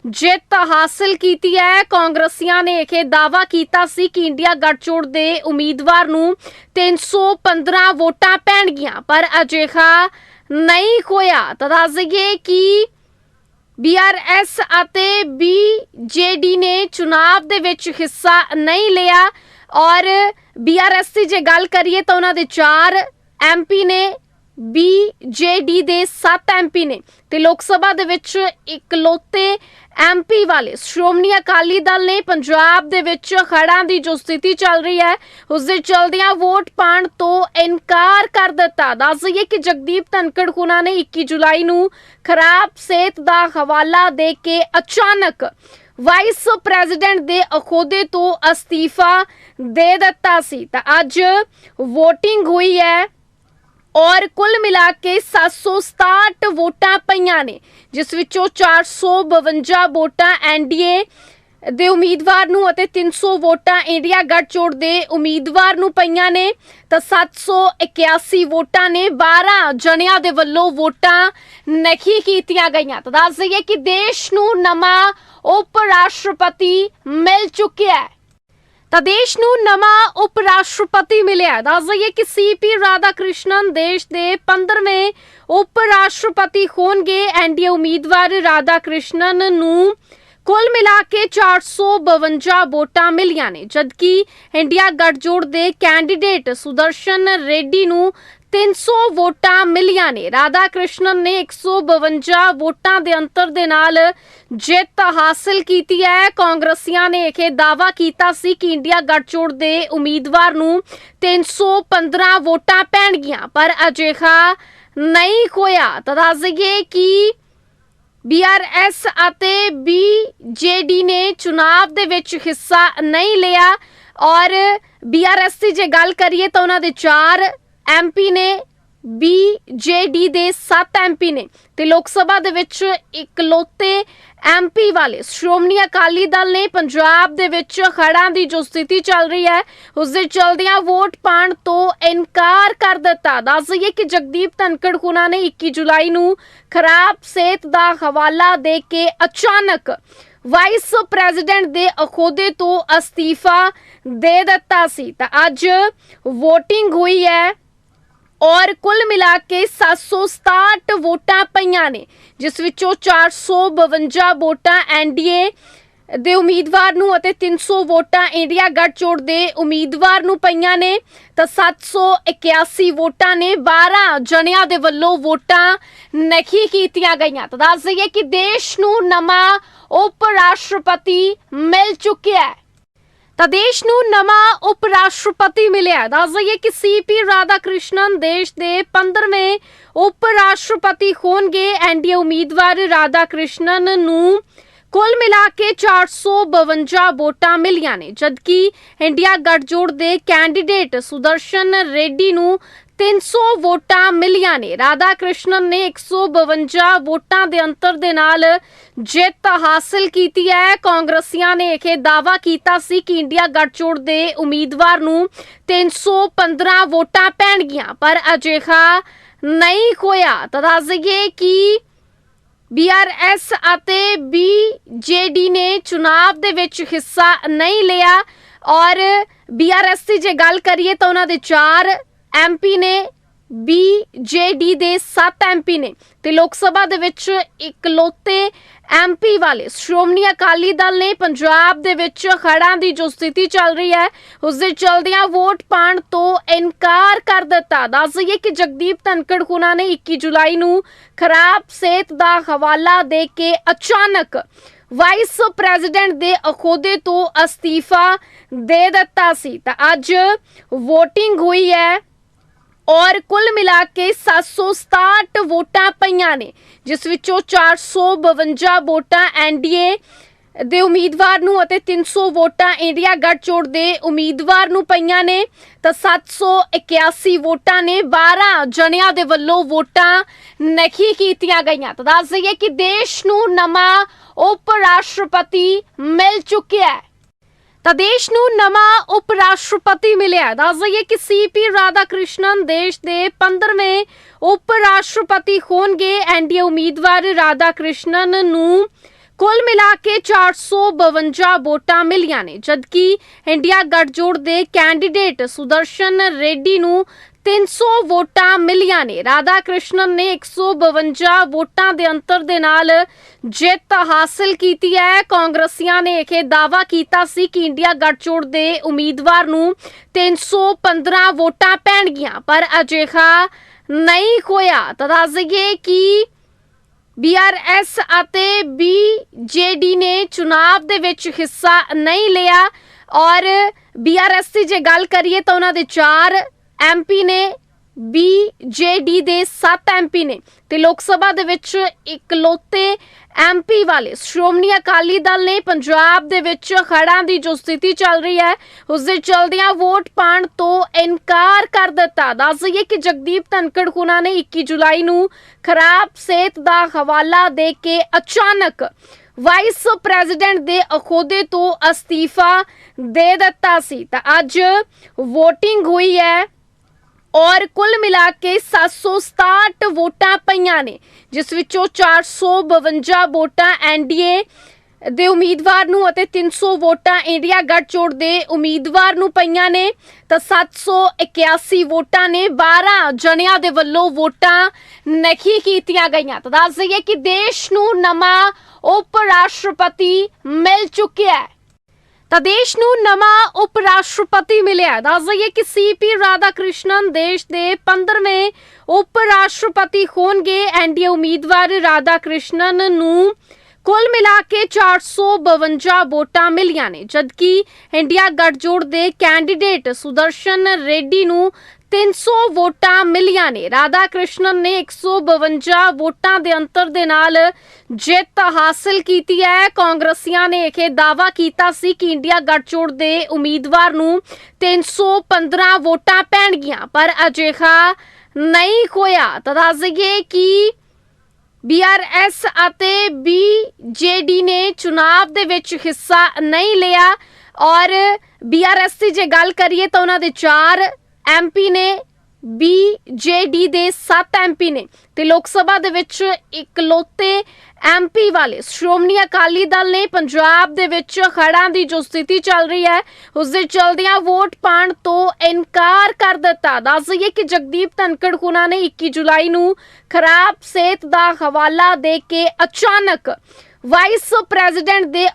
ਜਿੱਤ ਹਾਸਲ ਕੀਤੀ ਹੈ। ਕਾਂਗਰਸੀਆਂ ਨੇ ਇਹ ਦਾਅਵਾ ਕੀਤਾ ਸੀ ਕਿ ਇੰਡੀਆ ਗੱਠਜੋੜ ਦੇ ਉਮੀਦਵਾਰ ਨੂੰ 315 ਵੋਟਾਂ ਪੈਣਗੀਆਂ, ਪਰ ਅਜਿਹਾ ਨਹੀਂ ਹੋਇਆ। ਤਾਂ ਦੱਸ ਦਈਏ ਕਿ ਬੀਆਰਐਸ ਅਤੇ ਬੀਜੇਡੀ ਨੇ ਚੁਣਾਵ ਦੇ ਵਿੱਚ ਹਿੱਸਾ ਨਹੀਂ ਲਿਆ ਔਰ ਬੀਆਰਐਸ ਦੀ ਜੇ ਗੱਲ ਕਰੀਏ ਤਾਂ ਉਹਨਾਂ ਦੇ 4 ਐਮਪੀ ਨੇ ਬੀਜੇਡੀ ਦੇ 7 ਐਮਪੀ ਨੇ। ਤੇ ਲੋਕ ਸਭਾ ਦੇ ਵਿੱਚ ਇਕਲੌਤੇ ਐਮਪੀ ਵਾਲੇ ਸ਼੍ਰੋਮਣੀ ਅਕਾਲੀ ਦਲ ਨੇ ਪੰਜਾਬ ਦੇ ਵਿੱਚ ਖੜਾਂ ਦੀ ਜੋ ਸਥਿਤੀ ਚੱਲ ਰਹੀ ਹੈ, ਉਸ ਦੇ ਚਲਦਿਆਂ ਵੋਟ ਪਾਣ ਤੋਂ ਇਨਕਾਰ ਕਰ ਦਿੱਤਾ। ਦੱਸ ਦਈਏ ਕਿ ਜਗਦੀਪ ਧਨਕੜ ਹੁਣਾਂ ਨੇ 21 ਜੁਲਾਈ ਨੂੰ ਖਰਾਬ ਸਿਹਤ ਦਾ ਹਵਾਲਾ ਦੇ ਕੇ ਅਚਾਨਕ ਵਾਈਸ ਪ੍ਰੈਜ਼ੀਡੈਂਟ ਦੇ ਅਹੁਦੇ ਤੋਂ ਅਸਤੀਫਾ ਦੇ ਦਿੱਤਾ ਸੀ। ਤਾਂ ਅੱਜ VOTING ਹੋਈ ਹੈ ਔਰ ਕੁੱਲ ਮਿਲਾ ਕੇ 767 ਵੋਟਾਂ ਪਈਆਂ ਨੇ, ਜਿਸ ਵਿੱਚੋਂ 452 ਵੋਟਾਂ ਐਨਡੀਏ ਦੇ ਉਮੀਦਵਾਰ ਨੂੰ ਅਤੇ 300 ਵੋਟਾਂ ਇੰਡੀਆ ਗੱਠਜੋੜ ਦੇ ਉਮੀਦਵਾਰ ਨੂੰ ਪਈਆਂ ਨੇ। ਤਾਂ 781 ਵੋਟਾਂ ਨੇ 12 ਜਣਿਆਂ ਦੇ ਵੱਲੋਂ ਵੋਟਾਂ ਨਹੀਂ ਕੀਤੀਆਂ ਗਈਆਂ। ਤਾਂ ਦੱਸ ਦਈਏ ਕਿ ਦੇਸ਼ ਨੂੰ ਨਵਾਂ ਉਪ ਰਾਸ਼ਟਰਪਤੀ ਮਿਲ ਚੁੱਕਿਆ ਹੈ। ਤਾਂ ਦੇਸ਼ ਨੂੰ ਨਵਾਂ ਉਪ ਰਾਸ਼ਟਰਪਤੀ ਮਿਲਿਆ ਹੈ। ਦੱਸ ਦਈਏ ਕਿ ਸੀਪੀ ਰਾਧਾ ਕ੍ਰਿਸ਼ਨਨ ਦੇਸ਼ ਦੇ 15ਵੇਂ ਉਪ ਰਾਸ਼ਟਰਪਤੀ ਹੋਣਗੇ ਐਨਡੀਏ ਉਮੀਦਵਾਰ ਰਾਧਾ ਕ੍ਰਿਸ਼ਨਨ ਨੂੰ ਕੁੱਲ ਮਿਲਾ ਕੇ 452 ਵੋਟਾਂ ਮਿਲੀਆਂ ਨੇ, ਜਦਕਿ ਇੰਡੀਆ ਗੱਠਜੋੜ ਦੇ ਕੈਂਡੀਡੇਟ ਸੁਦਰਸ਼ਨ ਰੈਡੀ ਨੂੰ 300 ਵੋਟਾਂ ਮਿਲੀਆਂ ਨੇ। ਰਾਧਾ ਕ੍ਰਿਸ਼ਨਨ ਨੇ 152 ਵੋਟਾਂ ਦੇ ਅੰਤਰ ਦੇ ਨਾਲ ਜਿੱਤ ਹਾਸਲ ਕੀਤੀ ਹੈ। ਕਾਂਗਰਸੀਆਂ ਨੇ ਇਹ ਦਾਅਵਾ ਕੀਤਾ ਸੀ ਕਿ ਇੰਡੀਆ ਗੱਠਜੋੜ ਦੇ ਉਮੀਦਵਾਰ ਨੂੰ 315 ਵੋਟਾਂ ਪੈਣਗੀਆਂ। ਪਰ ਅਜਿਹਾ ਨਹੀਂ ਹੋਇਆ। ਤਾਂ ਦੱਸ ਦਈਏ ਕਿ ਬੀਆਰਐਸ ਅਤੇ ਬੀਜੇਡੀ ਨੇ ਚੁਣਾਵ ਦੇ ਵਿੱਚ ਹਿੱਸਾ ਨਹੀਂ ਲਿਆ ਔਰ ਬੀਆਰਐਸ ਦੀ ਜੇ ਗੱਲ ਕਰੀਏ ਤਾਂ ਉਹਨਾਂ ਦੇ 4 ਐਮਪੀ ਨੇ ਬੀਜੇਡੀ ਦੇ 7 ਐਮਪੀ ਨੇ ਤੇ ਲੋਕ ਸਭਾ ਦੇ ਵਿੱਚ ਇਕਲੌਤੇ ਐਮਪੀ ਵਾਲੇ ਸ਼੍ਰੋਮਣੀ ਅਕਾਲੀ ਦਲ ਨੇ ਪੰਜਾਬ ਦੇ ਵਿੱਚ ਖੜਾਂ ਦੀ ਜੋ ਸਥਿਤੀ ਚੱਲ ਰਹੀ ਹੈ ਉਸ ਦੇ ਚਲਦਿਆਂ ਵੋਟ ਪਾਣ ਤੋਂ ਇਨਕਾਰ ਕਰ ਦਿੱਤਾ। ਦੱਸ ਦਈਏ ਕਿ ਜਗਦੀਪ ਧਨਕੜ ਹੁਣਾਂ ਨੇ 21 ਜੁਲਾਈ ਨੂੰ ਖਰਾਬ ਸਿਹਤ ਦਾ ਹਵਾਲਾ ਦੇ ਕੇ ਅਚਾਨਕ ਵਾਈਸ ਪ੍ਰੈਜ਼ੀਡੈਂਟ ਦੇ ਅਹੁਦੇ ਤੋਂ ਅਸਤੀਫਾ ਦੇ ਦਿੱਤਾ ਸੀ। ਤਾਂ ਅੱਜ VOTING ਹੋਈ ਹੈ ਔਰ ਕੁੱਲ ਮਿਲਾ ਕੇ 767 ਵੋਟਾਂ ਪਈਆਂ ਨੇ, ਜਿਸ ਵਿੱਚੋਂ 452 ਵੋਟਾਂ ਐਨਡੀਏ ਦੇ ਉਮੀਦਵਾਰ ਨੂੰ ਅਤੇ 300 ਵੋਟਾਂ ਇੰਡੀਆ ਗੱਠਜੋੜ ਦੇ ਉਮੀਦਵਾਰ ਨੂੰ ਪਈਆਂ ਨੇ। ਤਾਂ 781 ਵੋਟਾਂ ਨੇ 12 ਜਣਿਆਂ ਦੇ ਵੱਲੋਂ ਵੋਟਾਂ ਨਹੀਂ ਕੀਤੀਆਂ ਗਈਆਂ। ਤਾਂ ਦੱਸ ਦਈਏ ਕਿ ਦੇਸ਼ ਨੂੰ ਨਵਾਂ ਉਪ ਰਾਸ਼ਟਰਪਤੀ ਮਿਲ ਚੁੱਕਿਆ ਹੈ। ਤਾਂ ਦੇਸ਼ ਨੂੰ ਨਵਾਂ ਉਪ ਰਾਸ਼ਟਰਪਤੀ ਮਿਲਿਆ ਹੈ। ਦੱਸ ਦਈਏ ਕਿ ਸੀਪੀ ਰਾਧਾ ਕ੍ਰਿਸ਼ਨਨ ਦੇਸ਼ ਦੇ 15ਵੇਂ ਉਪ ਰਾਸ਼ਟਰਪਤੀ ਹੋਣਗੇ ਐਨਡੀਏ ਉਮੀਦਵਾਰ ਰਾਧਾ ਕ੍ਰਿਸ਼ਨਨ ਨੂੰ ਕੁੱਲ ਮਿਲਾ ਕੇ 452 ਵੋਟਾਂ ਮਿਲੀਆਂ ਨੇ ਜਦਕਿ ਇੰਡੀਆ ਗੱਠਜੋੜ ਦੇ ਕੈਂਡੀਡੇਟ ਸੁਦਰਸ਼ਨ ਰੈਡੀ ਨੂੰ 300 ਵੋਟਾਂ ਮਿਲੀਆਂ ਨੇ। ਰਾਧਾ ਕ੍ਰਿਸ਼ਨਨ ਨੇ 152 ਵੋਟਾਂ ਦੇ ਅੰਤਰ ਦੇ ਨਾਲ ਜਿੱਤ ਹਾਸਲ ਕੀਤੀ ਹੈ। ਕਾਂਗਰਸੀਆਂ ਨੇ ਇਹ ਦਾਅਵਾ ਕੀਤਾ ਸੀ ਕਿ ਇੰਡੀਆ ਗੱਠਜੋੜ ਦੇ ਉਮੀਦਵਾਰ ਨੂੰ 315 ਵੋਟਾਂ ਪੈਣਗੀਆਂ। ਪਰ ਅਜਿਹਾ ਨਹੀਂ ਹੋਇਆ। ਤਾਂ ਦੱਸ ਦਈਏ ਕਿ ਬੀਆਰਐਸ ਅਤੇ ਬੀਜੇਡੀ ਨੇ ਚੁਣਾਵ ਦੇ ਵਿੱਚ ਹਿੱਸਾ ਨਹੀਂ ਲਿਆ ਔਰ ਬੀਆਰਐਸ ਦੀ ਜੇ ਗੱਲ ਕਰੀਏ ਤਾਂ ਉਹਨਾਂ ਦੇ 4 ਐਮਪੀ ਨੇ ਬੀਜੇਡੀ ਦੇ 7 ਐਮਪੀ ਨੇ ਤੇ ਲੋਕ ਸਭਾ ਦੇ ਵਿੱਚ ਇਕਲੌਤੇ ਐਮਪੀ ਵਾਲੇ ਸ਼੍ਰੋਮਣੀ ਅਕਾਲੀ ਦਲ ਨੇ ਪੰਜਾਬ ਦੇ ਵਿੱਚ ਖੜਾਂ ਦੀ ਜੋ ਸਥਿਤੀ ਚੱਲ ਰਹੀ ਹੈ, ਉਸ ਦੇ ਚਲਦਿਆਂ ਵੋਟ ਪਾਣ ਤੋਂ ਇਨਕਾਰ ਕਰ ਦਿੱਤਾ। ਦੱਸ ਦਈਏ ਕਿ ਜਗਦੀਪ ਧਨਕੜ ਹੁਣਾਂ ਨੇ 21 ਜੁਲਾਈ ਨੂੰ ਖਰਾਬ ਸਿਹਤ ਦਾ ਹਵਾਲਾ ਦੇ ਕੇ ਅਚਾਨਕ ਵਾਈਸ ਪ੍ਰੈਜ਼ੀਡੈਂਟ ਦੇ ਅਹੁਦੇ ਤੋਂ ਅਸਤੀਫਾ ਦੇ ਦਿੱਤਾ ਸੀ। ਤਾਂ ਅੱਜ VOTING ਹੋਈ ਹੈ ਔਰ ਕੁੱਲ ਮਿਲਾ ਕੇ 767 ਵੋਟਾਂ ਪਈਆਂ ਨੇ, ਜਿਸ ਵਿੱਚੋਂ 452 ਵੋਟਾਂ ਐਨਡੀਏ ਦੇ ਉਮੀਦਵਾਰ ਨੂੰ ਅਤੇ 300 ਵੋਟਾਂ ਇੰਡੀਆ ਗੱਠਜੋੜ ਦੇ ਉਮੀਦਵਾਰ ਨੂੰ ਪਈਆਂ ਨੇ। ਤਾਂ 781 ਵੋਟਾਂ ਨੇ 12 ਜਣਿਆਂ ਦੇ ਵੱਲੋਂ ਵੋਟਾਂ ਨਹੀਂ ਕੀਤੀਆਂ ਗਈਆਂ। ਤਾਂ ਦੱਸ ਦਈਏ ਕਿ ਦੇਸ਼ ਨੂੰ ਨਵਾਂ ਉਪ ਰਾਸ਼ਟਰਪਤੀ ਮਿਲ ਚੁੱਕਿਆ ਹੈ। ਤਾਂ ਦੇਸ਼ ਨੂੰ ਨਵਾਂ ਉਪ ਰਾਸ਼ਟਰਪਤੀ ਮਿਲਿਆ ਹੈ। ਦੱਸ ਦਈਏ ਕਿ ਸੀਪੀ ਰਾਧਾ ਕ੍ਰਿਸ਼ਨਨ ਦੇਸ਼ ਦੇ 15ਵੇਂ ਉਪ ਰਾਸ਼ਟਰਪਤੀ ਹੋਣਗੇ ਐਨਡੀਏ ਉਮੀਦਵਾਰ ਰਾਧਾ ਕ੍ਰਿਸ਼ਨਨ ਨੂੰ ਕੁੱਲ ਮਿਲਾ ਕੇ 452 ਵੋਟਾਂ ਮਿਲੀਆਂ ਨੇ ਜਦਕਿ ਇੰਡੀਆ ਗੱਠਜੋੜ ਦੇ ਕੈਂਡੀਡੇਟ ਸੁਦਰਸ਼ਨ ਰੈਡੀ ਨੂੰ 300 ਵੋਟਾਂ ਮਿਲੀਆਂ ਨੇ। ਰਾਧਾ ਕ੍ਰਿਸ਼ਨਨ ਨੇ 152 ਵੋਟਾਂ ਦੇ ਅੰਤਰ ਦੇ ਨਾਲ ਜਿੱਤ ਹਾਸਲ ਕੀਤੀ ਹੈ। ਕਾਂਗਰਸੀਆਂ ਨੇ ਇਹ ਦਾਅਵਾ ਕੀਤਾ ਸੀ ਕਿ ਇੰਡੀਆ ਗੱਠਜੋੜ ਦੇ ਉਮੀਦਵਾਰ ਨੂੰ 315 ਵੋਟਾਂ ਪੈਣਗੀਆਂ, ਪਰ ਅਜਿਹਾ ਨਹੀਂ ਹੋਇਆ। ਤਾਂ ਦੱਸ ਦਈਏ ਕਿ ਬੀਆਰਐਸ ਅਤੇ ਬੀਜੇਡੀ ਨੇ ਚੁਣਾਵ ਦੇ ਵਿੱਚ ਹਿੱਸਾ ਨਹੀਂ ਲਿਆ ਔਰ ਬੀਆਰਐਸ ਦੀ ਜੇ ਗੱਲ ਕਰੀਏ ਤਾਂ ਉਹਨਾਂ ਦੇ 4 ਐਮਪੀ ਨੇ ਬੀਜੇਡੀ ਦੇ 7 ਐਮਪੀ ਨੇ ਤੇ ਲੋਕ ਸਭਾ ਦੇ ਵਿੱਚ ਇਕਲੌਤੇ ਐਮਪੀ ਵਾਲੇ ਸ਼੍ਰੋਮਣੀ ਅਕਾਲੀ ਦਲ ਨੇ ਪੰਜਾਬ ਦੇ ਵਿੱਚ ਖੜਾਂ ਦੀ ਜੋ ਸਥਿਤੀ ਚੱਲ ਰਹੀ ਹੈ ਉਸ ਦੇ ਚਲਦਿਆਂ ਵੋਟ ਪਾਣ ਤੋਂ ਇਨਕਾਰ ਕਰ ਦਿੱਤਾ। ਦੱਸ ਦਈਏ ਕਿ ਜਗਦੀਪ ਧਨਕੜ ਹੁਣਾਂ ਨੇ 21 ਜੁਲਾਈ ਨੂੰ ਖਰਾਬ ਸਿਹਤ ਦਾ ਹਵਾਲਾ ਦੇ ਕੇ ਅਚਾਨਕ ਵਾਈਸ ਪ੍ਰੈਜ਼ੀਡੈਂਟ ਦੇ ਅਹੁਦੇ ਤੋਂ ਅਸਤੀਫਾ ਦੇ ਦਿੱਤਾ ਸੀ। ਤਾਂ ਅੱਜ VOTING ਹੋਈ ਹੈ ਔਰ ਕੁੱਲ ਮਿਲਾ ਕੇ 767 ਵੋਟਾਂ ਪਈਆਂ ਨੇ, ਜਿਸ ਵਿੱਚੋਂ 452 ਵੋਟਾਂ ਐਨਡੀਏ ਦੇ ਉਮੀਦਵਾਰ ਨੂੰ ਅਤੇ 300 ਵੋਟਾਂ ਇੰਡੀਆ ਗੱਠਜੋੜ ਦੇ ਉਮੀਦਵਾਰ ਨੂੰ ਪਈਆਂ ਨੇ, ਤਾਂ 781 ਵੋਟਾਂ ਨੇ 12 ਜਣਿਆਂ ਦੇ ਵੱਲੋਂ ਵੋਟਾਂ ਨਹੀਂ ਕੀਤੀਆਂ ਗਈਆਂ। ਤਾਂ ਦੱਸ ਦਈਏ ਕਿ ਦੇਸ਼ ਨੂੰ ਨਵਾਂ ਉਪ ਰਾਸ਼ਟਰਪਤੀ ਮਿਲ ਚੁੱਕਿਆ ਹੈ। ਤਾਂ ਦੇਸ਼ ਨੂੰ ਨਵਾਂ ਉਪ ਰਾਸ਼ਟਰਪਤੀ ਮਿਲਿਆ ਹੈ। ਦੱਸ ਦਈਏ ਕਿ ਸੀਪੀ ਰਾਧਾ ਕ੍ਰਿਸ਼ਨਨ ਦੇਸ਼ ਦੇ 15ਵੇਂ ਉਪ ਰਾਸ਼ਟਰਪਤੀ ਹੋਣਗੇ ਐਨਡੀਏ ਉਮੀਦਵਾਰ ਰਾਧਾ ਕ੍ਰਿਸ਼ਨਨ ਨੂੰ ਕੁੱਲ ਮਿਲਾ ਕੇ 452 ਵੋਟਾਂ ਮਿਲੀਆਂ ਨੇ, ਜਦਕਿ ਇੰਡੀਆ ਗੱਠਜੋੜ ਦੇ ਕੈਂਡੀਡੇਟ ਸੁਦਰਸ਼ਨ ਰੈਡੀ ਨੂੰ 300 ਵੋਟਾਂ ਮਿਲੀਆਂ ਨੇ। ਰਾਧਾ ਕ੍ਰਿਸ਼ਨਨ ਨੇ 152 ਵੋਟਾਂ ਦੇ ਅੰਤਰ ਦੇ ਨਾਲ ਜਿੱਤ ਹਾਸਲ ਕੀਤੀ ਹੈ। ਕਾਂਗਰਸੀਆਂ ਨੇ ਇਹ ਦਾਅਵਾ ਕੀਤਾ ਸੀ ਕਿ ਇੰਡੀਆ ਗੱਠਜੋੜ ਦੇ ਉਮੀਦਵਾਰ ਨੂੰ 315 ਵੋਟਾਂ ਪੈਣਗੀਆਂ। ਪਰ ਅਜਿਹਾ ਨਹੀਂ ਹੋਇਆ। ਤਾਂ ਦੱਸ ਦਈਏ ਕਿ ਬੀਆਰਐਸ ਅਤੇ ਬੀਜੇਡੀ ਨੇ ਚੁਣਾਵ ਦੇ ਵਿੱਚ ਹਿੱਸਾ ਨਹੀਂ ਲਿਆ ਔਰ ਬੀਆਰਐਸ ਦੀ ਜੇ ਗੱਲ ਕਰੀਏ ਤਾਂ ਉਹਨਾਂ ਦੇ 4 ਐਮਪੀ ਨੇ ਬੀਜੇਡੀ ਦੇ 7 ਐਮਪੀ ਨੇ ਤੇ ਲੋਕ ਸਭਾ ਦੇ ਵਿੱਚ ਇਕਲੌਤੇ ਐਮਪੀ ਵਾਲੇ ਸ਼੍ਰੋਮਣੀ ਅਕਾਲੀ ਦਲ ਨੇ ਪੰਜਾਬ ਦੇ ਵਿੱਚ ਖੜਾਂ ਦੀ ਜੋ ਸਥਿਤੀ ਚੱਲ ਰਹੀ ਹੈ, ਉਸ ਦੇ ਚਲਦਿਆਂ ਵੋਟ ਪਾਣ ਤੋਂ ਇਨਕਾਰ ਕਰ ਦਿੱਤਾ। ਦੱਸ ਦਈਏ ਕਿ ਜਗਦੀਪ ਧਨਕੜ ਹੁਣਾਂ ਨੇ 21 ਜੁਲਾਈ ਨੂੰ ਖਰਾਬ ਸਿਹਤ ਦਾ ਹਵਾਲਾ ਦੇ ਕੇ ਅਚਾਨਕ ਵਾਈਸ ਪ੍ਰੈਜ਼ੀਡੈਂਟ ਦੇ